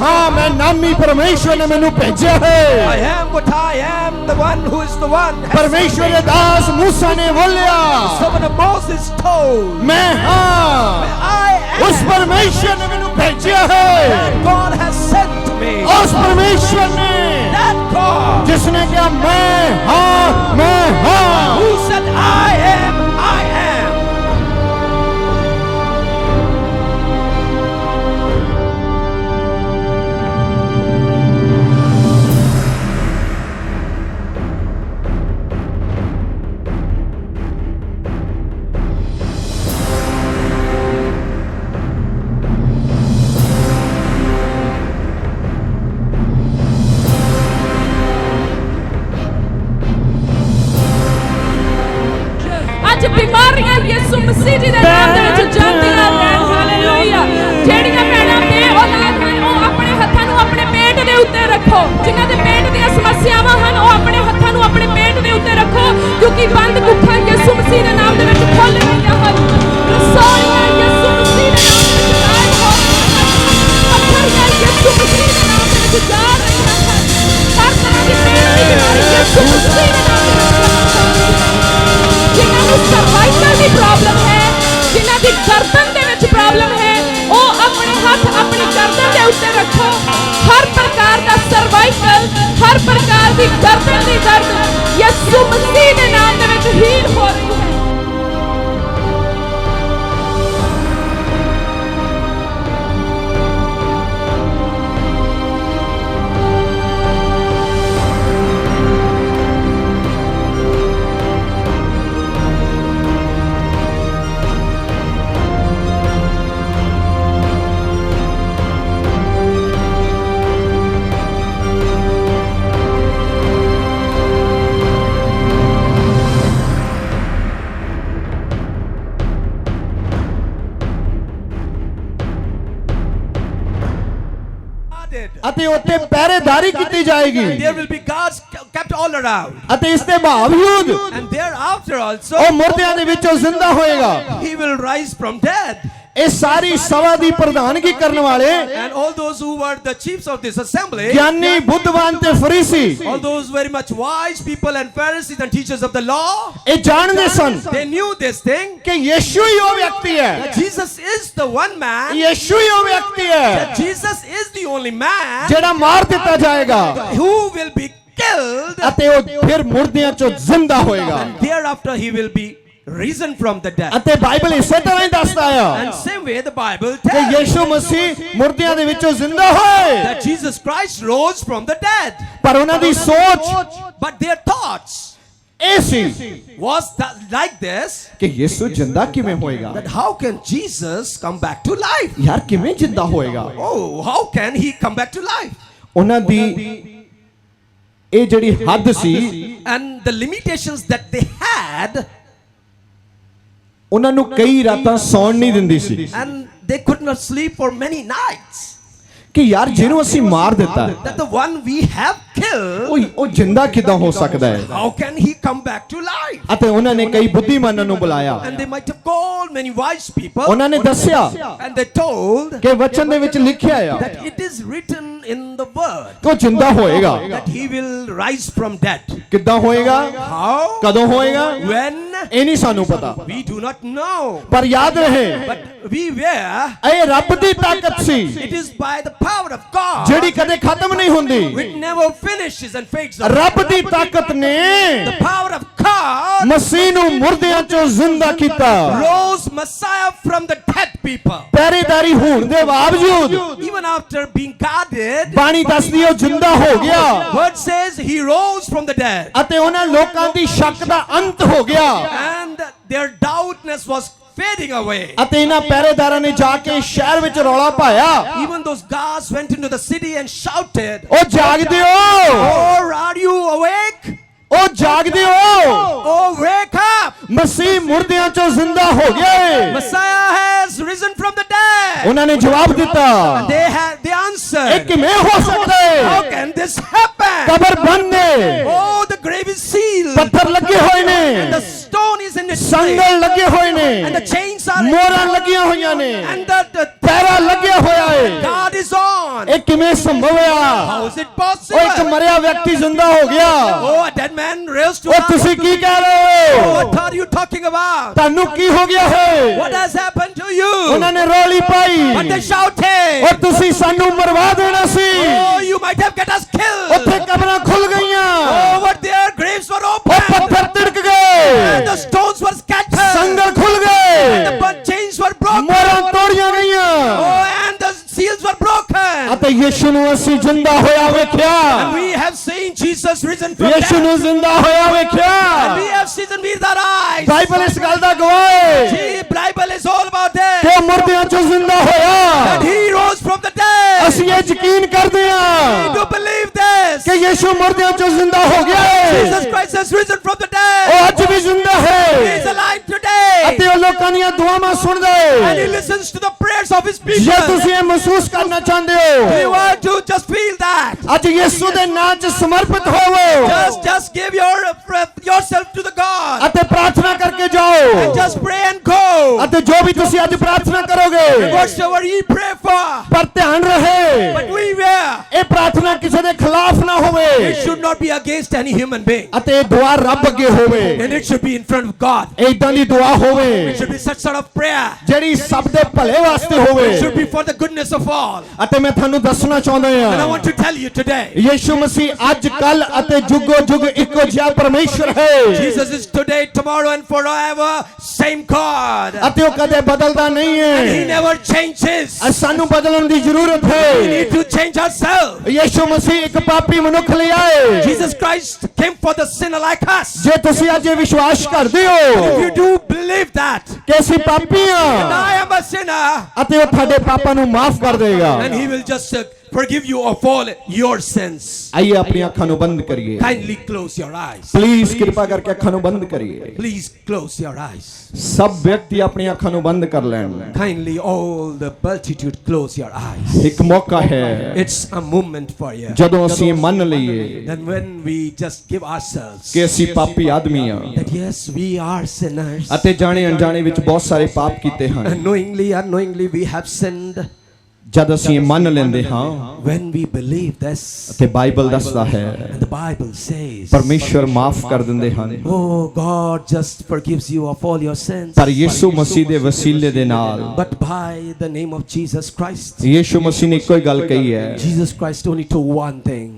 ਹਾਂ ਮੈਂ ਨਾਮੀ ਪਰਮੇਸ਼ਵਰ ਨੇ ਮੈਨੂੰ ਭੇਜਿਆ I ਹੈ am what I am, the one who is the one. has ਪਰਮੇਸ਼ਵਰ ਦੇ sent me. ਦਾਸ ਮੂਸਾ ਨੇ ਬੋਲਿਆ Servant of Moses told, ਮੈਂ ਹਾਂ I am ਉਸ ਪਰਮੇਸ਼ਵਰ ਨੇ ਮੈਨੂੰ ਭੇਜਿਆ ਹੈ that God has sent me. ਉਸ ਪਰਮੇਸ਼ਵਰ ਨੇ That God ਜਿਸ ਨੇ ਕਿਹਾ ਮੈਂ ਹਾਂ ਮੈਂ ਹਾਂ who said, I am, ਮਸੀਹ ਜੀ ਦੇ ਨਾਮ ਦੇ ਵਿੱਚ ਜਾਂਦੀਆਂ ਰਹਿਣ ਹਾਲੇਲੂਇਆ। ਜਿਹੜੀਆਂ ਭੈਣਾਂ ਬੇ ਔਲਾਦ ਹਨ ਉਹ ਆਪਣੇ ਹੱਥਾਂ ਨੂੰ ਆਪਣੇ ਪੇਟ ਦੇ ਉੱਤੇ ਰੱਖੋ। ਜਿਨ੍ਹਾਂ ਦੇ ਪੇਟ ਦੀਆਂ ਸਮੱਸਿਆਵਾਂ ਹਨ ਉਹ ਆਪਣੇ ਹੱਥਾਂ ਨੂੰ ਆਪਣੇ ਪੇਟ ਦੇ ਉੱਤੇ ਰੱਖੋ ਕਿਉਂਕਿ ਬੰਦ ਕੁੱਖਾਂ ਯਿਸੂ ਮਸੀਹ ਦੇ ਨਾਮ ਦੇ ਵਿੱਚ ਖੁੱਲ ਰਹੀਆਂ ਹਨ। ਰਸੋਈਆਂ ਯਿਸੂ ਮਸੀਹ ਦੇ ਨਾਮ ਦੇ ਵਿੱਚ ਗਾਇਬ ਹੋ ਰਹੀਆਂ ਹਨ। ਪੱਥਰੀਆਂ ਯਿਸੂ ਮਸੀਹ ਦੇ ਨਾਮ ਦੇ ਵਿੱਚ ਹਰ ਪ੍ਰਕਾਰ ਦੀ ਗਰਦਨ ਦੀ ਦਰਦ ਯਿਸੂ ਮਸੀਹ ਦੇ ਨਾਮ ਦੇ ਵਿੱਚ ਹੀਲ ਹੋ ਰਹੀ ਕੀਤੀ ਜਾਏਗੀ There will be guards kept all around. ਅਤੇ ਇਸ ਦੇ ਬਾਵਜੂਦ And thereafter also, ਉਹ ਮੁਰਦਿਆਂ ਦੇ ਵਿੱਚੋਂ ਜ਼ਿੰਦਾ ਹੋਏਗਾ he will rise from dead. ਇਹ ਸਾਰੀ ਸਭਾ ਦੀ ਪ੍ਰਧਾਨਗੀ ਕਰਨ ਵਾਲੇ And all those who were the chiefs of this assembly, ਗਿਆਨੀ ਬੁੱਧਵਾਨ ਤੇ Pharisee all those very much wise people and Pharisees and teachers of the law, ਇਹ ਜਾਣਦੇ ਸਨ they knew this thing. ਕਿ ਯੀਸ਼ੂ ਹੀ ਉਹ ਵਿਅਕਤੀ ਹੈ That Jesus is the one man. Yishu ਹੀ ਉਹ ਵਿਅਕਤੀ ਹੈ That Jesus is the only man ਜਿਹੜਾ ਮਾਰ ਦਿੱਤਾ ਜਾਏਗਾ who will be killed. ਅਤੇ ਉਹ ਫਿਰ ਮੁਰਦਿਆਂ ਚੋਂ ਜ਼ਿੰਦਾ ਹੋਏਗਾ And thereafter he will be risen from the dead. ਅਤੇ ਬਾਈਬਲ ਇਸੇ ਤਰ੍ਹਾਂ ਹੀ ਦੱਸਦਾ ਆ And same way the Bible ਕਿ tells ਯੀਸ਼ੂ ਮਸੀਹ ਮੁਰਦਿਆਂ ਦੇ ਵਿੱਚੋਂ ਜ਼ਿੰਦਾ ਹੋਏ that Jesus Christ rose from the dead. ਪਰ ਉਹਨਾਂ ਦੀ ਸੋਚ But their thoughts ਇਹ ਸੀ was that like this ਕਿ ਯੀਸ਼ੂ ਜ਼ਿੰਦਾ ਕਿਵੇਂ ਹੋਏਗਾ that how can Jesus come back to life? ਯਾਰ ਕਿਵੇਂ ਜ਼ਿੰਦਾ ਹੋਏਗਾ Oh, how can he come back to life? ਉਹਨਾਂ ਦੀ ਇਹ ਜਿਹੜੀ ਹੱਦ ਸੀ And the limitations that they had, ਉਹਨਾਂ ਨੂੰ ਕਈ ਰਾਤਾਂ ਸੌਣ ਨਹੀਂ ਦਿੰਦੀ ਸੀ and they could not sleep for many nights. ਕਿ ਯਾਰ ਜਿਹਨੂੰ ਅਸੀਂ ਮਾਰ ਦਿੱਤਾ That the one we have killed, ਉਹ ਉਹ ਜਿੰਦਾ ਕਿਦਾਂ ਹੋ ਸਕਦਾ ਹੈ how can he come back to life? ਅਤੇ ਉਹਨਾਂ ਨੇ ਕਈ ਬੁੱਧੀਮਾਨਾਂ ਨੂੰ ਬੁਲਾਇਆ And they might have called many wise people, ਉਹਨਾਂ ਨੇ ਦੱਸਿਆ and they told ਕਿ ਵਚਨ ਦੇ ਵਿੱਚ ਲਿਖਿਆ ਆ that it is written in the word ਕਿ ਉਹ ਜਿੰਦਾ ਹੋਏਗਾ that he will rise from dead. ਕਿੱਦਾਂ ਹੋਏਗਾ How? ਕਦੋਂ ਹੋਏਗਾ When? ਇਹ ਨਹੀਂ ਸਾਨੂੰ ਪਤਾ We do not know. ਪਰ ਯਾਦ ਰਹੇ But we were, ਇਹ ਰੱਬ ਦੀ ਤਾਕਤ ਸੀ it is by the power of God ਜਿਹੜੀ ਕਦੇ ਖਤਮ ਨਹੀਂ ਹੁੰਦੀ which never finishes and fades away. ਰੱਬ ਦੀ ਤਾਕਤ ਨੇ The power of God ਮਸੀਹ ਨੂੰ ਮੁਰਦਿਆਂ ਚੋਂ ਜ਼ਿੰਦਾ ਕੀਤਾ rose Messiah from the dead people. ਪਹਿਰੇਦਾਰੀ ਹੋਣ ਦੇ ਬਾਵਜੂਦ Even after being guarded, ਬਾਣੀ ਦੱਸਦੀ ਹੈ ਉਹ ਜ਼ਿੰਦਾ ਹੋ ਗਿਆ word says he rose from the dead. ਅਤੇ ਉਹਨਾਂ ਲੋਕਾਂ ਦੀ ਸ਼ੱਕ ਦਾ ਅੰਤ ਹੋ ਗਿਆ And their doubtness was fading away. ਅਤੇ ਇਹਨਾਂ ਪਹਿਰੇਦਾਰਾਂ ਨੇ ਜਾ ਕੇ ਸ਼ਹਿਰ ਵਿੱਚ ਰੌਲਾ ਪਾਇਆ Even those guards went into the city and shouted, ਉਹ ਜਾਗਦੇ ਹੋ Oh, are you awake? ਉਹ ਜਾਗਦੇ ਹੋ Oh, wake up! ਮਸੀਹ ਮੁਰਦਿਆਂ ਚੋਂ ਜ਼ਿੰਦਾ ਹੋ ਗਿਆ ਏ Messiah has risen from the dead. ਉਹਨਾਂ ਨੇ ਜਵਾਬ ਦਿੱਤਾ They had the ਇਹ answer. ਕਿਵੇਂ ਹੋ ਸਕਦਾ How ਹੈ can this happen? ਕਬਰ ਬੰਦ ਨੇ Oh, the grave is sealed. ਪੱਥਰ ਲੱਗੇ ਹੋਏ The ਨੇ stone is in its ਸੰਗਲ slave. ਲੱਗੇ ਹੋਏ And the ਨੇ chains are ਮੋਹਰਾਂ ਲੱਗੀਆਂ ਹੋਈਆਂ ਨੇ and the, the ਪੈਰਾ ਲੱਗਿਆ ਹੋਇਆ ਏ God is on. ਇਹ ਕਿਵੇਂ ਸੰਭਵ ਆ How is it ਉਹ ਇੱਕ? ਮਰਿਆ ਵਿਅਕਤੀ ਜ਼ਿੰਦਾ ਹੋ ਗਿਆ Oh, a dead man raised to ਉਹ life. ਤੁਸੀਂ ਕੀ ਕਹਿ ਰਹੇ ਹੋ What are you talking about? ਤੁਹਾਨੂੰ ਕੀ ਹੋ ਗਿਆ ਹੈ What has happened to you? ਉਹਨਾਂ ਨੇ ਰੋਲੀ ਪਾਈ But they shouted. ਉਹ ਤੁਸੀਂ ਸਾਨੂੰ ਮਰਵਾ ਦੇਣਾ ਸੀ Oh, you might have get us killed. ਉੱਥੇ ਕਬਰਾਂ ਖੁੱਲ ਗਈਆਂ Oh, but their graves were ਉਹ open. ਪੱਥਰ ਤਿੜਕ And ਗਏ the stones were scattered. ਸੰਗਲ ਖੁੱਲ The ਗਏ but chains were broken. ਮੋਹਰਾਂ ਤੋੜੀਆਂ ਗਈਆਂ ਅਤੇ ਯਿਸੂ ਨੂੰ ਅਸੀਂ ਜਿੰਦਾ ਹੋਇਆ ਵੇਖਿਆ And we have seen Jesus risen from ਯਿਸੂ. ਨੂੰ ਜ਼ਿੰਦਾ ਹੋਇਆ And we ਵੇਖਿਆ have seen him with our eyes. Bible ਇਸ ਗੱਲ ਦਾ ਗਵਾਹ ਹੈ The Bible is all about that. ਕਿ ਉਹ ਮੁਰਦਿਆਂ ਚੋਂ ਜ਼ਿੰਦਾ That ਹੋਇਆ he rose from the dead. ਅਸੀਂ ਇਹ ਯਕੀਨ ਕਰਦੇ We ਹਾਂ do believe this. ਕਿ ਯਿਸੂ ਮੁਰਦਿਆਂ ਚੋਂ ਜ਼ਿੰਦਾ ਹੋ ਗਿਆ ਹੈ Jesus Christ has risen from the ਉਹ. ਅੱਜ ਵੀ ਜ਼ਿੰਦਾ ਦੀਆਂ ਦੁਆਵਾਂ ਸੁਣਦਾ And he ਹੈ listens to the prayers of his ਜੇ people. ਤੁਸੀਂ ਇਹ ਮਹਿਸੂਸ ਕਰਨਾ ਚਾਹੁੰਦੇ Do you ਹੋ want to just feel that? ਅੱਜ ਯਿਸੂ ਦੇ ਨਾਂ 'ਚ ਸਮਰਪਿਤ ਹੋਵੋ Just, just give your yourself to the God. ਅਤੇ ਪ੍ਰਾਰਥਨਾ ਕਰਕੇ ਜਾਓ Just pray and go. ਅਤੇ ਜੋ ਵੀ ਤੁਸੀਂ ਅੱਜ ਪ੍ਰਾਰਥਨਾ ਕਰੋਗੇ Whatsoever ye pray for. ਪਰ ਧਿਆਨ ਰਹੇ But we were. ਇਹ ਪ੍ਰਾਰਥਨਾ ਕਿਸੇ ਦੇ ਖਿਲਾਫ ਨਾ ਹੋਵੇ It should not be against any human being. ਅਤੇ ਇਹ ਦੁਆ ਰੱਬ ਅੱਗੇ ਹੋਵੇ And it should be in front of God. ਇਦਾਂ ਦੀ ਦੁਆ ਹੋਵੇ It should be such sort of prayer. ਜਿਹੜੀ ਸਭ ਦੇ ਭਲੇ ਵਾਸਤੇ It ਹੋਵੇ should be for the goodness of all. ਅਤੇ ਮੈਂ ਤੁਹਾਨੂੰ ਦੱਸਣਾ ਚਾਹੁੰਦਾ And I ਹਾਂ want to tell you today. ਯਿਸੂ ਮਸੀਹ ਅੱਜ ਕੱਲ ਅਤੇ ਜੁਗੋ ਜੁਗ ਇੱਕੋ ਜਿਹਾ ਪਰਮੇਸ਼ਰ ਹੈ Jesus is today, tomorrow, and forever same God. ਅਤੇ ਉਹ ਕਦੇ ਬਦਲਦਾ ਨਹੀਂ And He ਹੈ never changes. ਅ ਸਾਨੂੰ ਬਦਲਣ ਦੀ ਜ਼ਰੂਰਤ We ਹੈ need to change ourselves. ਯਿਸੂ ਮਸੀਹ ਇੱਕ ਪਾਪੀ ਮਨੁੱਖ ਲਈ ਆਏ Jesus Christ came for the sinner like us. ਜੇ ਤੁਸੀਂ ਅੱਜ ਇਹ ਵਿਸ਼ਵਾਸ ਕਰਦੇ If ਹੋ you do believe that, ਕਿ ਅਸੀਂ ਪਾਪੀ and ਹਾਂ I am a sinner, ਅਤੇ ਉਹ ਤੁਹਾਡੇ ਪਾਪਾਂ ਨੂੰ ਮਾਫ ਕਰ ਦੇਗਾ and He will just uh, forgive you of all your sins. आइए अपनी आंखों बंद करिए। Kindly close your eyes. Please कृपा करके आंखों बंद करिए। Please close your eyes. सब व्यक्ति अपनी आंखों को बंद कर लें। Kindly all the multitude close your eyes. एक मौका है। It's a moment for you. ਜਦੋਂ ਅਸੀਂ ਮੰਨ ਲਈਏ then when we just give ourselves ਕਿ ਅਸੀਂ ਪਾਪੀ ਆਦਮੀ ਆ that yes we are sinners. ਅਤੇ ਜਾਣੇ ਅਣਜਾਣੇ ਵਿੱਚ ਬਹੁਤ ਸਾਰੇ ਪਾਪ ਕੀਤੇ ਹਨ knowingly unknowingly we have sinned. ਜਦ ਅਸੀਂ ਇਹ ਮੰਨ ਲੈਂਦੇ ਹਾਂ When we believe this, ਅਤੇ ਬਾਈਬਲ ਦੱਸਦਾ ਹੈ and the Bible says, ਪਰਮੇਸ਼ਵਰ ਮਾਫ ਕਰ ਦਿੰਦੇ ਹਨ Oh, God just forgives you of all your sins. ਪਰ ਯਿਸੂ ਮਸੀਹ ਦੇ ਵਸੀਲੇ ਦੇ ਨਾਲ But by the name of Jesus Christ, ਯਿਸੂ ਮਸੀਹ ਨੇ ਇੱਕੋ ਹੀ ਗੱਲ ਕਹੀ ਹੈ Jesus Christ only told one thing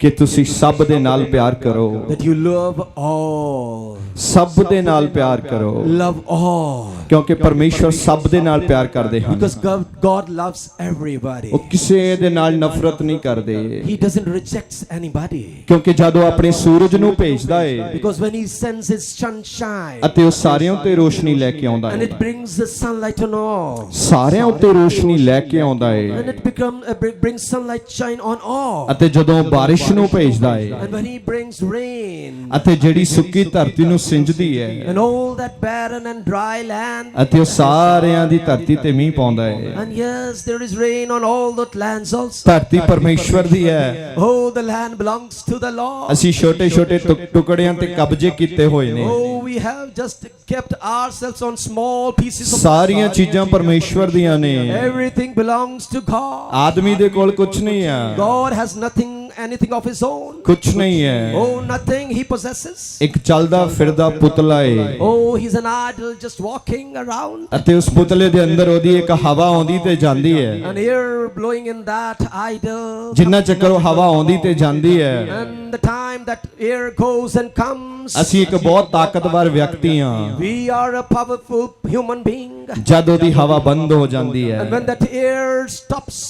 ਕਿ ਤੁਸੀਂ ਸਭ ਦੇ ਨਾਲ ਪਿਆਰ ਕਰੋ that you love all. ਸਭ ਦੇ ਨਾਲ ਪਿਆਰ ਕਰੋ Love all. ਕਿਉਂਕਿ ਪਰਮੇਸ਼ਵਰ ਸਭ ਦੇ ਨਾਲ ਪਿਆਰ ਕਰਦੇ ਹਨ Because God, God loves everybody. ਉਹ ਕਿਸੇ ਦੇ ਨਾਲ ਨਫ਼ਰਤ ਨਹੀਂ ਕਰਦੇ He doesn't reject anybody. ਕਿਉਂਕਿ ਜਦੋਂ ਆਪਣੇ ਸੂਰਜ ਨੂੰ ਭੇਜਦਾ ਏ Because when He sends His sunshine ਅਤੇ ਉਹ ਸਾਰਿਆਂ ਉੱਤੇ ਰੋਸ਼ਨੀ ਲੈ ਕੇ ਆਉਂਦਾ and A it brings the sunlight on all. ਸਾਰਿਆਂ ਉੱਤੇ ਰੋਸ਼ਨੀ ਲੈ ਕੇ ਆਉਂਦਾ ਏ And it become uh, bring- brings sunlight shine on all. ਅਤੇ ਜਦੋਂ ਬਾਰਿਸ਼ ਨੂੰ ਭੇਜਦਾ ਏ And when he brings rain ਅਤੇ ਜਿਹੜੀ ਸੁੱਕੀ ਧਰਤੀ ਨੂੰ ਸਿੰਜਦੀ ਏ and all that barren and dry land. ਅਤੇ ਉਹ ਸਾਰਿਆਂ ਦੀ ਧਰਤੀ ਤੇ ਮੀਂਹ ਪਾਉਂਦਾ ਏ And yes, there is rain on all that lands also. ਧਰਤੀ ਪਰਮੇਸ਼ਵਰ ਦੀ ਹੈ Oh, the land belongs to the Lord. ਅਸੀਂ ਛੋਟੇ ਛੋਟੇ ਟੁਕੜਿਆਂ ਤੇ ਕਬਜ਼ੇ ਕੀਤੇ ਹੋਏ ਨੇ Oh, we have just kept ourselves on small pieces of ਸਾਰੀਆਂ ਚੀਜ਼ਾਂ ਪਰਮੇਸ਼ਵਰ ਦੀਆਂ ਨੇ Everything belongs to God. ਆਦਮੀ ਦੇ ਕੋਲ ਕੁਝ ਨਹੀਂ ਆ God has nothing, anything of his own. ਕੁਝ ਨਹੀਂ ਹੈ Oh, nothing he possesses. ਇੱਕ ਚੱਲਦਾ ਫਿਰਦਾ ਪੁਤਲਾ ਏ Oh, he's an idol just walking around. ਅਤੇ ਉਸ ਪੁਤਲੇ ਦੇ ਅੰਦਰ ਉਹਦੀ ਇੱਕ ਹਵਾ ਆਉਂਦੀ ਤੇ ਜਾਂਦੀ ਹੈ And air blowing in that idol. ਜਿੰਨਾ ਚੱਕਰ ਉਹ ਹਵਾ ਆਉਂਦੀ ਤੇ ਜਾਂਦੀ ਹੈ And the time that air goes and comes, ਅਸੀਂ ਇੱਕ ਬਹੁਤ ਤਾਕਤਵਰ ਵਿਅਕਤੀ ਹਾਂ we are a powerful human being. ਜਦ ਉਹਦੀ ਹਵਾ ਬੰਦ ਹੋ ਜਾਂਦੀ And ਹੈ when that air stops,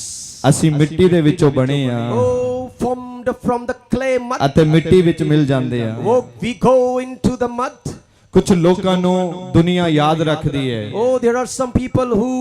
ਅਸੀਂ ਮਿੱਟੀ ਦੇ ਵਿੱਚੋਂ ਬਣੇ ਆ oh, from the clay mud, ਅਤੇ ਮਿੱਟੀ ਵਿੱਚ ਮਿਲ ਜਾਂਦੇ ਆ oh, we go into the mud. ਕੁਝ ਲੋਕਾਂ ਨੂੰ ਦੁਨੀਆ ਯਾਦ ਰੱਖਦੀ ਹੈ Oh, there are some people who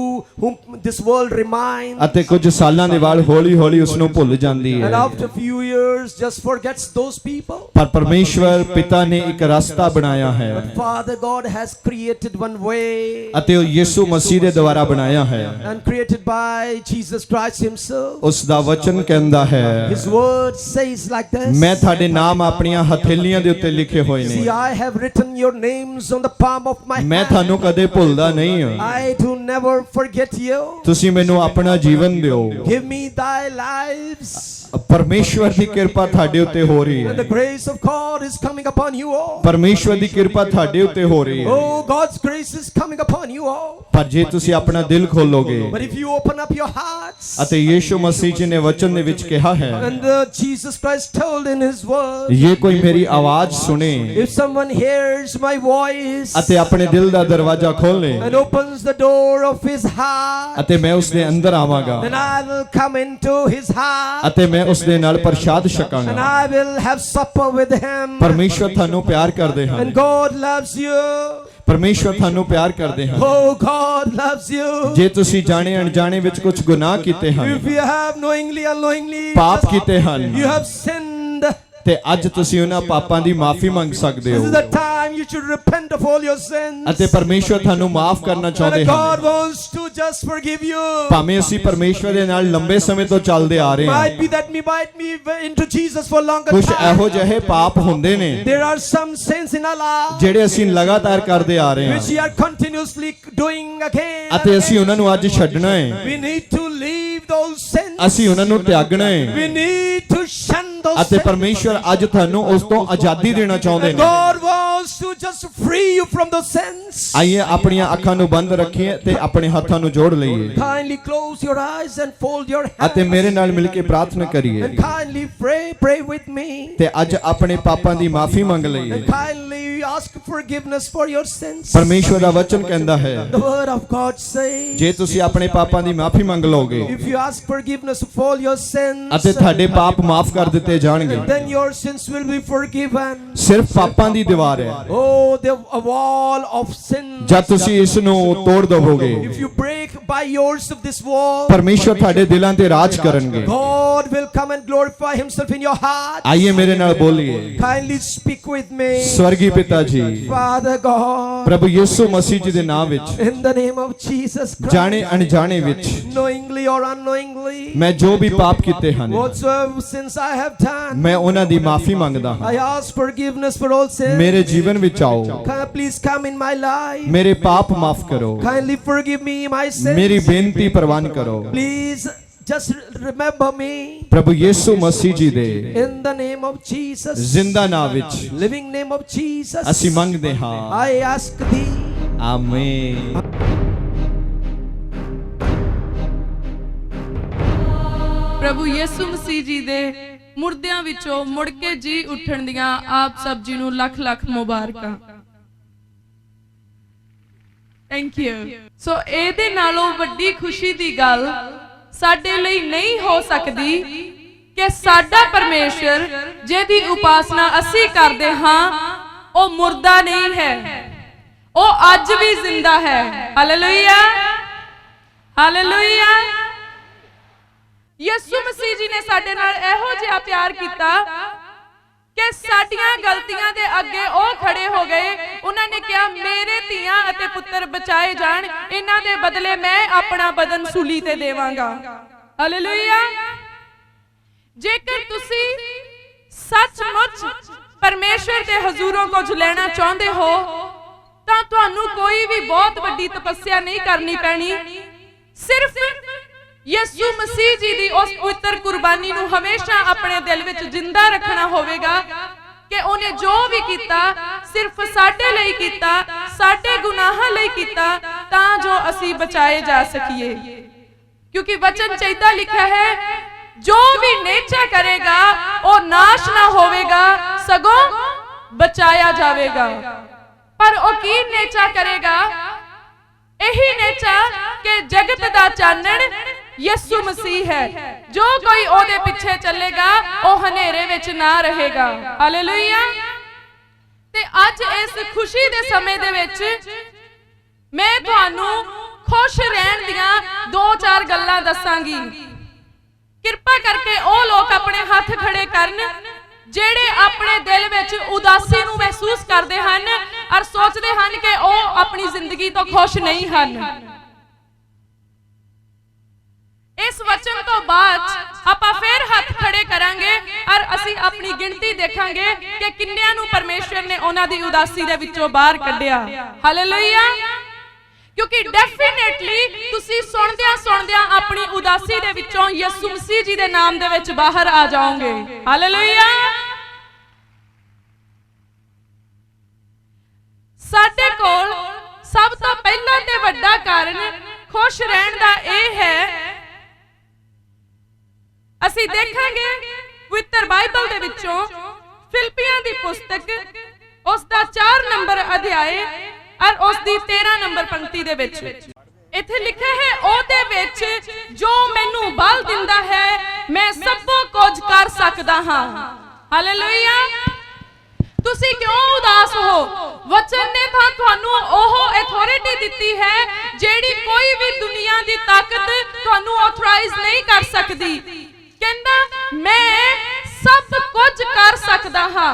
whom this world reminds. ਅਤੇ ਕੁਝ ਸਾਲਾਂ ਦੇ ਬਾਅਦ ਹੌਲੀ-ਹੌਲੀ ਉਸ ਨੂੰ ਭੁੱਲ ਜਾਂਦੀ And ਹੈ after a few years, just forgets those people. ਪਰ ਪਰਮੇਸ਼ਵਰ ਪਿਤਾ ਨੇ ਇੱਕ ਰਸਤਾ ਬਣਾਇਆ ਹੈ Father God has created one way ਅਤੇ ਉਹ ਯਿਸੂ ਮਸੀਹ ਦੇ ਦੁਆਰਾ ਬਣਾਇਆ ਹੈ and created by Jesus Christ Himself. ਉਸ ਦਾ ਵਚਨ ਕਹਿੰਦਾ ਹੈ His word says like this. ਮੈਂ ਤੁਹਾਡੇ ਨਾਮ ਆਪਣੀਆਂ ਹਥੇਲੀਆਂ ਦੇ ਉੱਤੇ ਲਿਖੇ ਹੋਏ See, ਨੇ I have written your names on the palm of my ਮੈਂ hand. ਤੁਹਾਨੂੰ ਕਦੇ ਭੁੱਲਦਾ ਨਹੀਂ ਹਾਂ I do never forget you. ਤੁਸੀਂ ਮੈਨੂੰ ਆਪਣਾ ਜੀਵਨ ਦਿਓ Give me thy lives. ਪਰਮੇਸ਼ਵਰ ਦੀ ਕਿਰਪਾ ਤੁਹਾਡੇ ਉੱਤੇ ਹੋ ਰਹੀ And the ਹੈ grace of God is coming upon you all. ਪਰਮੇਸ਼ਵਰ ਦੀ ਕਿਰਪਾ ਤੁਹਾਡੇ ਉੱਤੇ ਹੋ ਰਹੀ ਹੈ Oh, God's grace is coming upon you all. ਪਰ ਜੇ ਤੁਸੀਂ ਆਪਣਾ ਦਿਲ ਖੋਲੋਗੇ But if you open up your hearts, ਅਤੇ ਯੀਸ਼ੂ ਮਸੀਹ ਜੀ ਨੇ ਵਚਨ ਦੇ ਵਿੱਚ ਕਿਹਾ ਹੈ and uh, Jesus Christ told in His word, ਇਹ ਕੋਈ ਮੇਰੀ ਆਵਾਜ਼ ਸੁਣੇ if someone hears my voice ਅਤੇ ਆਪਣੇ ਦਿਲ ਦਾ ਦਰਵਾਜ਼ਾ ਖੋਲੇ and opens the door of his heart, ਅਤੇ ਮੈਂ ਉਸ ਦੇ ਅੰਦਰ ਆਵਾਂਗਾ then I will come into his heart ਅਤੇ ਮੈਂ ਉਸ ਦੇ ਨਾਲ ਪ੍ਰਸ਼ਾਦ and ਛਕਾਂਗਾ I will have supper with him. ਪਰਮੇਸ਼ਵਰ ਤੁਹਾਨੂੰ ਪਿਆਰ ਕਰਦੇ ਹਨ And God loves you. ਪਰਮੇਸ਼ਵਰ ਤੁਹਾਨੂੰ ਪਿਆਰ ਕਰਦੇ ਹਨ Oh, God loves you. ਜੇ ਤੁਸੀਂ ਜਾਣੇ ਅਣਜਾਣੇ ਵਿੱਚ ਕੁਝ ਗੁਨਾਹ ਕੀਤੇ ਹਨ If you have knowingly, unknowingly, ਪਾਪ ਕੀਤੇ ਹਨ you have sinned. ਤੇ ਅੱਜ ਤੁਸੀਂ ਉਹਨਾਂ ਪਾਪਾਂ ਦੀ ਮਾਫੀ ਮੰਗ ਸਕਦੇ This is ਹੋ the time you should repent of all your sins. ਅਤੇ ਪਰਮੇਸ਼ਵਰ ਤੁਹਾਨੂੰ ਮਾਫ ਕਰਨਾ ਚਾਹੁੰਦੇ And God ਹਨ wants to just forgive you. ਭਾਵੇਂ ਅਸੀਂ ਪਰਮੇਸ਼ਵਰ ਦੇ ਨਾਲ ਲੰਬੇ ਸਮੇਂ ਤੋਂ ਚੱਲਦੇ ਆ ਰਹੇ ਹਾਂ Might be that we might be into Jesus for longer ਕੁਝ time. ਇਹੋ ਜਿਹੇ ਪਾਪ ਹੁੰਦੇ ਨੇ There are some sins in our life ਜਿਹੜੇ ਅਸੀਂ ਲਗਾਤਾਰ ਕਰਦੇ ਆ ਰਹੇ which ਹਾਂ we are continuously doing again. ਅਤੇ ਅਸੀਂ ਉਹਨਾਂ ਨੂੰ ਅੱਜ ਛੱਡਣਾ ਹੈ We need to leave those sins. ਅਸੀਂ ਉਹਨਾਂ ਨੂੰ ਤਿਆਗਣਾ ਹੈ We need to shun ਅਤੇ sins. ਪਰਮੇਸ਼ਵਰ ਅੱਜ ਤੁਹਾਨੂੰ ਉਸ ਤੋਂ ਆਜ਼ਾਦੀ ਦੇਣਾ ਚਾਹੁੰਦੇ ਨੇ God wants to just free you from those sins. ਆਈਏ ਆਪਣੀਆਂ ਅੱਖਾਂ ਨੂੰ ਬੰਦ ਰੱਖੀਏ ਤੇ ਆਪਣੇ ਹੱਥਾਂ ਨੂੰ ਜੋੜ ਲਈਏ Kindly close your eyes and fold your ਅਤੇ hands. ਮੇਰੇ ਨਾਲ ਮਿਲ ਕੇ ਪ੍ਰਾਰਥਨਾ ਕਰੀਏ And kindly pray, pray with me. ਤੇ ਅੱਜ ਆਪਣੇ ਪਾਪਾਂ ਦੀ ਮਾਫੀ ਮੰਗ ਲਈਏ And kindly ask forgiveness for your sins. ਪਰਮੇਸ਼ਵਰ ਦਾ ਵਚਨ ਕਹਿੰਦਾ ਹੈ The word of God says, ਜੇ ਤੁਸੀਂ ਆਪਣੇ ਪਾਪਾਂ ਦੀ ਮਾਫੀ ਮੰਗ ਲਓਗੇ if you ask forgiveness of all your sins, ਅਤੇ ਤੁਹਾਡੇ ਪਾਪ ਮਾਫ ਕਰ ਦਿੱਤੇ ਜਾਣਗੇ then your sins will be forgiven. ਸਿਰਫ ਪਾਪਾਂ ਦੀ ਦੀਵਾਰ ਹੈ Oh, the a wall of sin. ਜਦ ਤੁਸੀਂ ਇਸ ਨੂੰ ਤੋੜ ਦਵੋਗੇ If you break by yours of this wall, ਪਰਮੇਸ਼ਵਰ ਤੁਹਾਡੇ ਦਿਲਾਂ ਤੇ ਰਾਜ ਕਰਨਗੇ God will come and glorify Himself in your heart. ਆਈਏ ਮੇਰੇ ਨਾਲ ਬੋਲੀਏ Kindly speak with me. ਸਵਰਗੀ ਪਿਤਾ ਜੀ Father God, ਪ੍ਰਭੂ ਯਿਸੂ ਮਸੀਹ ਜੀ ਦੇ ਨਾਮ ਵਿੱਚ in the name of Jesus ਜਾਣੇ Christ, ਅਣਜਾਣੇ ਵਿੱਚ knowingly or unknowingly, ਮੈਂ ਜੋ ਵੀ ਪਾਪ ਕੀਤੇ ਹਨ whatsoever sins I have done, ਮੈਂ ਉਹਨਾਂ ਦੀ ਮਾਫੀ ਮੰਗਦਾ ਹਾਂ I ask forgiveness for all sins. ਮੇਰੇ ਜੀਵਨ ਵਿੱਚ ਆਓ Can please come in my life. ਮੇਰੇ ਪਾਪ ਮਾਫ ਕਰੋ Kindly forgive me my sins. ਮੇਰੀ ਬੇਨਤੀ ਪ੍ਰਵਾਨ ਕਰੋ Please just remember me ਪ੍ਰਭੂ ਯਿਸੂ ਮਸੀਹ ਜੀ ਦੇ in the name of Jesus. ਜ਼ਿੰਦਾ ਨਾਮ ਵਿੱਚ Living name of Jesus. ਅਸੀਂ ਮੰਗਦੇ ਹਾਂ I ask thee. ਆਮੀਨ ਪ੍ਰਭੂ ਯਿਸੂ ਮਸੀਹ ਜੀ ਦੇ ਮੁਰਦਿਆਂ ਵਿੱਚੋਂ ਮੁੜ ਕੇ ਜੀ ਉੱਠਣ ਦੀਆਂ ਆਪ ਸਭ ਜੀ ਨੂੰ ਲੱਖ ਲੱਖ ਮੁਬਾਰਕਾਂ। ਥੈਂਕ ਯੂ ਸੋ ਇਹਦੇ ਨਾਲੋਂ ਵੱਡੀ ਖੁਸ਼ੀ ਦੀ ਗੱਲ ਸਾਡੇ ਲਈ ਨਹੀਂ ਹੋ ਸਕਦੀ ਕਿ ਸਾਡਾ ਪਰਮੇਸ਼ਰ ਜਿਹਦੀ ਉਪਾਸਨਾ ਅਸੀਂ ਕਰਦੇ ਹਾਂ, ਉਹ ਮੁਰਦਾ ਨਹੀਂ ਹੈ। ਉਹ ਅੱਜ ਵੀ ਜ਼ਿੰਦਾ ਹੈ। ਹਾਲੇਲੂਇਆ ਹਾਲੇਲੂਇਆ ਯਿਸੂ ਮਸੀਹ ਜੀ ਨੇ ਸਾਡੇ ਨਾਲ ਇਹੋ ਜਿਹਾ ਪਿਆਰ ਕੀਤਾ ਕਿ ਸਾਡੀਆਂ ਗਲਤੀਆਂ ਦੇ ਅੱਗੇ ਉਹ ਖੜੇ ਹੋ ਗਏ। ਉਹਨਾਂ ਨੇ ਕਿਹਾ, ਮੇਰੇ ਧੀਆਂ ਅਤੇ ਪੁੱਤਰ ਬਚਾਏ ਜਾਣ। ਇਹਨਾਂ ਦੇ ਬਦਲੇ ਮੈਂ ਆਪਣਾ ਬਦਨ ਸੂਲੀ ਤੇ ਦੇਵਾਂਗਾ। ਹਾਲੇਲੂਇਆ ਜੇਕਰ ਤੁਸੀਂ ਸੱਚਮੁੱਚ ਪਰਮੇਸ਼ਵਰ ਦੇ ਹਜ਼ੂਰੋਂ ਕੁਝ ਲੈਣਾ ਚਾਹੁੰਦੇ ਹੋ, ਤਾਂ ਤੁਹਾਨੂੰ ਕੋਈ ਵੀ ਬਹੁਤ ਵੱਡੀ ਤਪੱਸਿਆ ਨਹੀਂ ਕਰਨੀ ਪੈਣੀ। ਸਿਰਫ ਯਿਸੂ ਮਸੀਹ ਜੀ ਦੀ ਉਸ ਪਵਿੱਤਰ ਕੁਰਬਾਨੀ ਨੂੰ ਹਮੇਸ਼ਾ ਆਪਣੇ ਦਿਲ ਵਿੱਚ ਜਿੰਦਾ ਰੱਖਣਾ ਹੋਵੇਗਾ ਕਿ ਉਹਨੇ ਜੋ ਵੀ ਕੀਤਾ, ਸਿਰਫ ਸਾਡੇ ਲਈ ਕੀਤਾ, ਸਾਡੇ ਗੁਨਾਹਾਂ ਲਈ ਕੀਤਾ, ਤਾਂ ਜੋ ਅਸੀਂ ਬਚਾਏ ਜਾ ਸਕੀਏ। ਕਿਉਂਕਿ ਵਚਨ ਚ ਲਿਖਿਆ ਹੈ, ਜੋ ਵੀ ਨੇਚਾ ਕਰੇਗਾ, ਉਹ ਨਾਸ਼ ਨਾ ਹੋਵੇਗਾ, ਸਗੋਂ ਬਚਾਇਆ ਜਾਵੇਗਾ। ਪਰ ਉਹ ਕੀ ਨੇਚਾ ਕਰੇਗਾ? ਇਹੀ ਨੇਚਾ ਕਿ ਜਗਤ ਦਾ ਚਾਨਣ ਯਿਸੂ ਮਸੀਹ ਹੈ। ਜੋ ਕੋਈ ਉਹਦੇ ਪਿੱਛੇ ਚੱਲੇਗਾ ਉਹ ਹਨੇਰੇ ਵਿੱਚ ਨਾ ਰਹੇਗਾ। ਹਾਲੇਲੂਇਆ ਤੇ ਅੱਜ ਇਸ ਖੁਸ਼ੀ ਦੇ ਸਮੇਂ ਦੇ ਵਿੱਚ ਮੈਂ ਤੁਹਾਨੂੰ ਖੁਸ਼ ਰਹਿਣ ਦੀਆਂ ਦੋ ਚਾਰ ਗੱਲਾਂ ਦੱਸਾਂਗੀ। ਕਿਰਪਾ ਕਰਕੇ ਉਹ ਲੋਕ ਆਪਣੇ ਹੱਥ ਖੜੇ ਕਰਨ ਜਿਹੜੇ ਆਪਣੇ ਦਿਲ ਵਿੱਚ ਉਦਾਸੀ ਨੂੰ ਮਹਿਸੂਸ ਕਰਦੇ ਹਨ ਔਰ ਸੋਚਦੇ ਹਨ ਕਿ ਉਹ ਆਪਣੀ ਜ਼ਿੰਦਗੀ ਤੋਂ ਖੁਸ਼ ਨਹੀਂ ਹਨ। ਇਸ ਵਚਨ ਤੋਂ ਬਾਅਦ ਆਪਾਂ ਫੇਰ ਹੱਥ ਖੜੇ ਕਰਾਂਗੇ ਔਰ ਅਸੀਂ ਆਪਣੀ ਗਿਣਤੀ ਦੇਖਾਂਗੇ ਕਿ ਕਿੰਨਿਆਂ ਨੂੰ ਪਰਮੇਸ਼ਵਰ ਨੇ ਉਹਨਾਂ ਦੀ ਉਦਾਸੀ ਦੇ ਵਿੱਚੋਂ ਬਾਹਰ ਕੱਢਿਆ। ਹਾਲੇਲੂਇਆ ਕਿਉਂਕਿ ਡੈਫੀਨੇਟਲੀ ਤੁਸੀਂ ਸੁਣਦਿਆਂ ਸੁਣਦਿਆਂ ਆਪਣੀ ਉਦਾਸੀ ਦੇ ਵਿੱਚੋਂ ਯਿਸੂ ਮਸੀਹ ਜੀ ਦੇ ਨਾਮ ਦੇ ਵਿੱਚ ਬਾਹਰ ਆ ਜਾਓਗੇ। ਹਾਲੇਲੂਇਆ ਸਾਡੇ ਕੋਲ ਸਭ ਤੋਂ ਪਹਿਲਾ ਤੇ ਵੱਡਾ ਕਾਰਨ ਖੁਸ਼ ਰਹਿਣ ਦਾ ਇਹ ਹੈ ਅਸੀਂ ਦੇਖਾਂਗੇ ਪਵਿੱਤਰ ਬਾਈਬਲ ਦੇ ਵਿੱਚੋਂ ਫਿਲਪੀਆਂ ਦੀ ਪੁਸਤਕ ਉਸ ਦਾ 4 ਨੰਬਰ ਅਧਿਆਏ ਔਰ ਉਸ ਦੀ 13 ਨੰਬਰ ਪੰਕਤੀ ਦੇ ਵਿੱਚ। ਇੱਥੇ ਲਿਖਿਆ ਹੈ ਉਹਦੇ ਵਿੱਚ ਜੋ ਮੈਨੂੰ ਬਲ ਦਿੰਦਾ ਹੈ ਮੈਂ ਸਭ ਕੁਝ ਕਰ ਸਕਦਾ ਹਾਂ। ਹਾਲੇਲੂਇਆ। ਤੁਸੀਂ ਕਿਉਂ ਉਦਾਸ ਹੋ? ਵਚਨ ਨੇ ਤਾਂ ਤੁਹਾਨੂੰ ਉਹ ਅਥਾਰਟੀ ਦਿੱਤੀ ਹੈ ਜਿਹੜੀ ਕੋਈ ਵੀ ਦੁਨੀਆ ਦੀ ਤਾਕਤ ਤੁਹਾਨੂੰ ਆਥੋਰਾਈਜ਼ ਨਹੀਂ ਕਰ ਸਕਦੀ। ਕਹਿੰਦਾ, ਮੈਂ ਸਭ ਕੁਝ ਕਰ ਸਕਦਾ ਹਾਂ।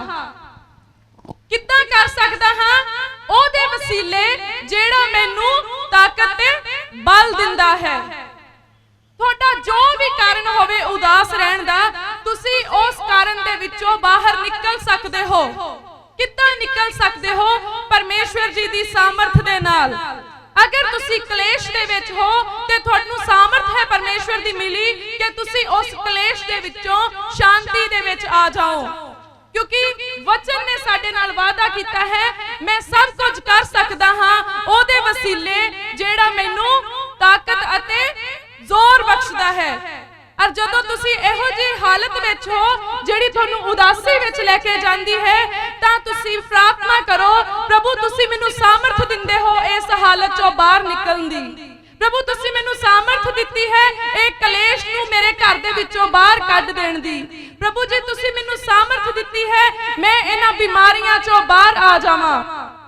ਕਿੱਦਾਂ ਕਰ ਸਕਦਾ ਹਾਂ? ਉਹਦੇ ਵਸੀਲੇ ਜਿਹੜਾ ਮੈਨੂੰ ਤਾਕਤ ਤੇ ਬਲ ਦਿੰਦਾ ਹੈ। ਤੁਹਾਡਾ ਜੋ ਵੀ ਕਾਰਨ ਹੋਵੇ ਉਦਾਸ ਰਹਿਣ ਦਾ, ਤੁਸੀਂ ਉਸ ਕਾਰਨ ਦੇ ਵਿੱਚੋਂ ਬਾਹਰ ਨਿਕਲ ਸਕਦੇ ਹੋ। ਕਿੱਦਾਂ ਨਿਕਲ ਸਕਦੇ ਹੋ? ਪਰਮੇਸ਼ਵਰ ਜੀ ਦੀ ਸਾਮਰਥ ਦੇ ਨਾਲ। ਅਗਰ ਤੁਸੀਂ ਕਲੇਸ਼ ਦੇ ਵਿੱਚ ਹੋ ਤੇ ਤੁਹਾਨੂੰ ਸਾਮਰਥ ਹੈ ਪਰਮੇਸ਼ਵਰ ਦੀ ਮਿਲੀ ਕਿ ਤੁਸੀਂ ਉਸ ਕਲੇਸ਼ ਦੇ ਵਿੱਚੋਂ ਸ਼ਾਂਤੀ ਦੇ ਵਿੱਚ ਆ ਜਾਓ। ਕਿਉਂਕਿ ਵਚਨ ਨੇ ਸਾਡੇ ਨਾਲ ਵਾਅਦਾ ਕੀਤਾ ਹੈ, ਮੈਂ ਸਭ ਕੁਝ ਕਰ ਸਕਦਾ ਹਾਂ ਉਹਦੇ ਵਸੀਲੇ ਜਿਹੜਾ ਮੈਨੂੰ ਤਾਕਤ ਅਤੇ ਜ਼ੋਰ ਬਖਸ਼ਦਾ ਹੈ। ਔਰ ਜਦੋਂ ਤੁਸੀਂ ਇਹੋ ਜਿਹੀ ਹਾਲਤ ਵਿੱਚ ਹੋ, ਜਿਹੜੀ ਤੁਹਾਨੂੰ ਉਦਾਸੀ ਵਿੱਚ ਲੈ ਕੇ ਜਾਂਦੀ ਹੈ, ਤਾਂ ਤੁਸੀਂ ਪ੍ਰਾਰਥਨਾ ਕਰੋ, ਪ੍ਰਭੂ, ਤੁਸੀਂ ਮੈਨੂੰ ਸਾਮਰਥ ਦਿੰਦੇ ਹੋ ਇਸ ਹਾਲਤ ਚੋਂ ਬਾਹਰ ਨਿਕਲਣ ਦੀ। ਪ੍ਰਭੂ, ਤੁਸੀਂ ਮੈਨੂੰ ਸਾਮਰਥ ਦਿੱਤੀ ਹੈ ਇਹ ਕਲੇਸ਼ ਨੂੰ ਮੇਰੇ ਘਰ ਦੇ ਵਿੱਚੋਂ ਬਾਹਰ ਕੱਢ ਦੇਣ ਦੀ। ਪ੍ਰਭੂ ਜੀ, ਤੁਸੀਂ ਮੈਨੂੰ ਸਾਮਰਥ ਦਿੱਤੀ ਹੈ, ਮੈਂ ਇਹਨਾਂ ਬਿਮਾਰੀਆਂ ਚੋਂ ਬਾਹਰ ਆ ਜਾਵਾਂ।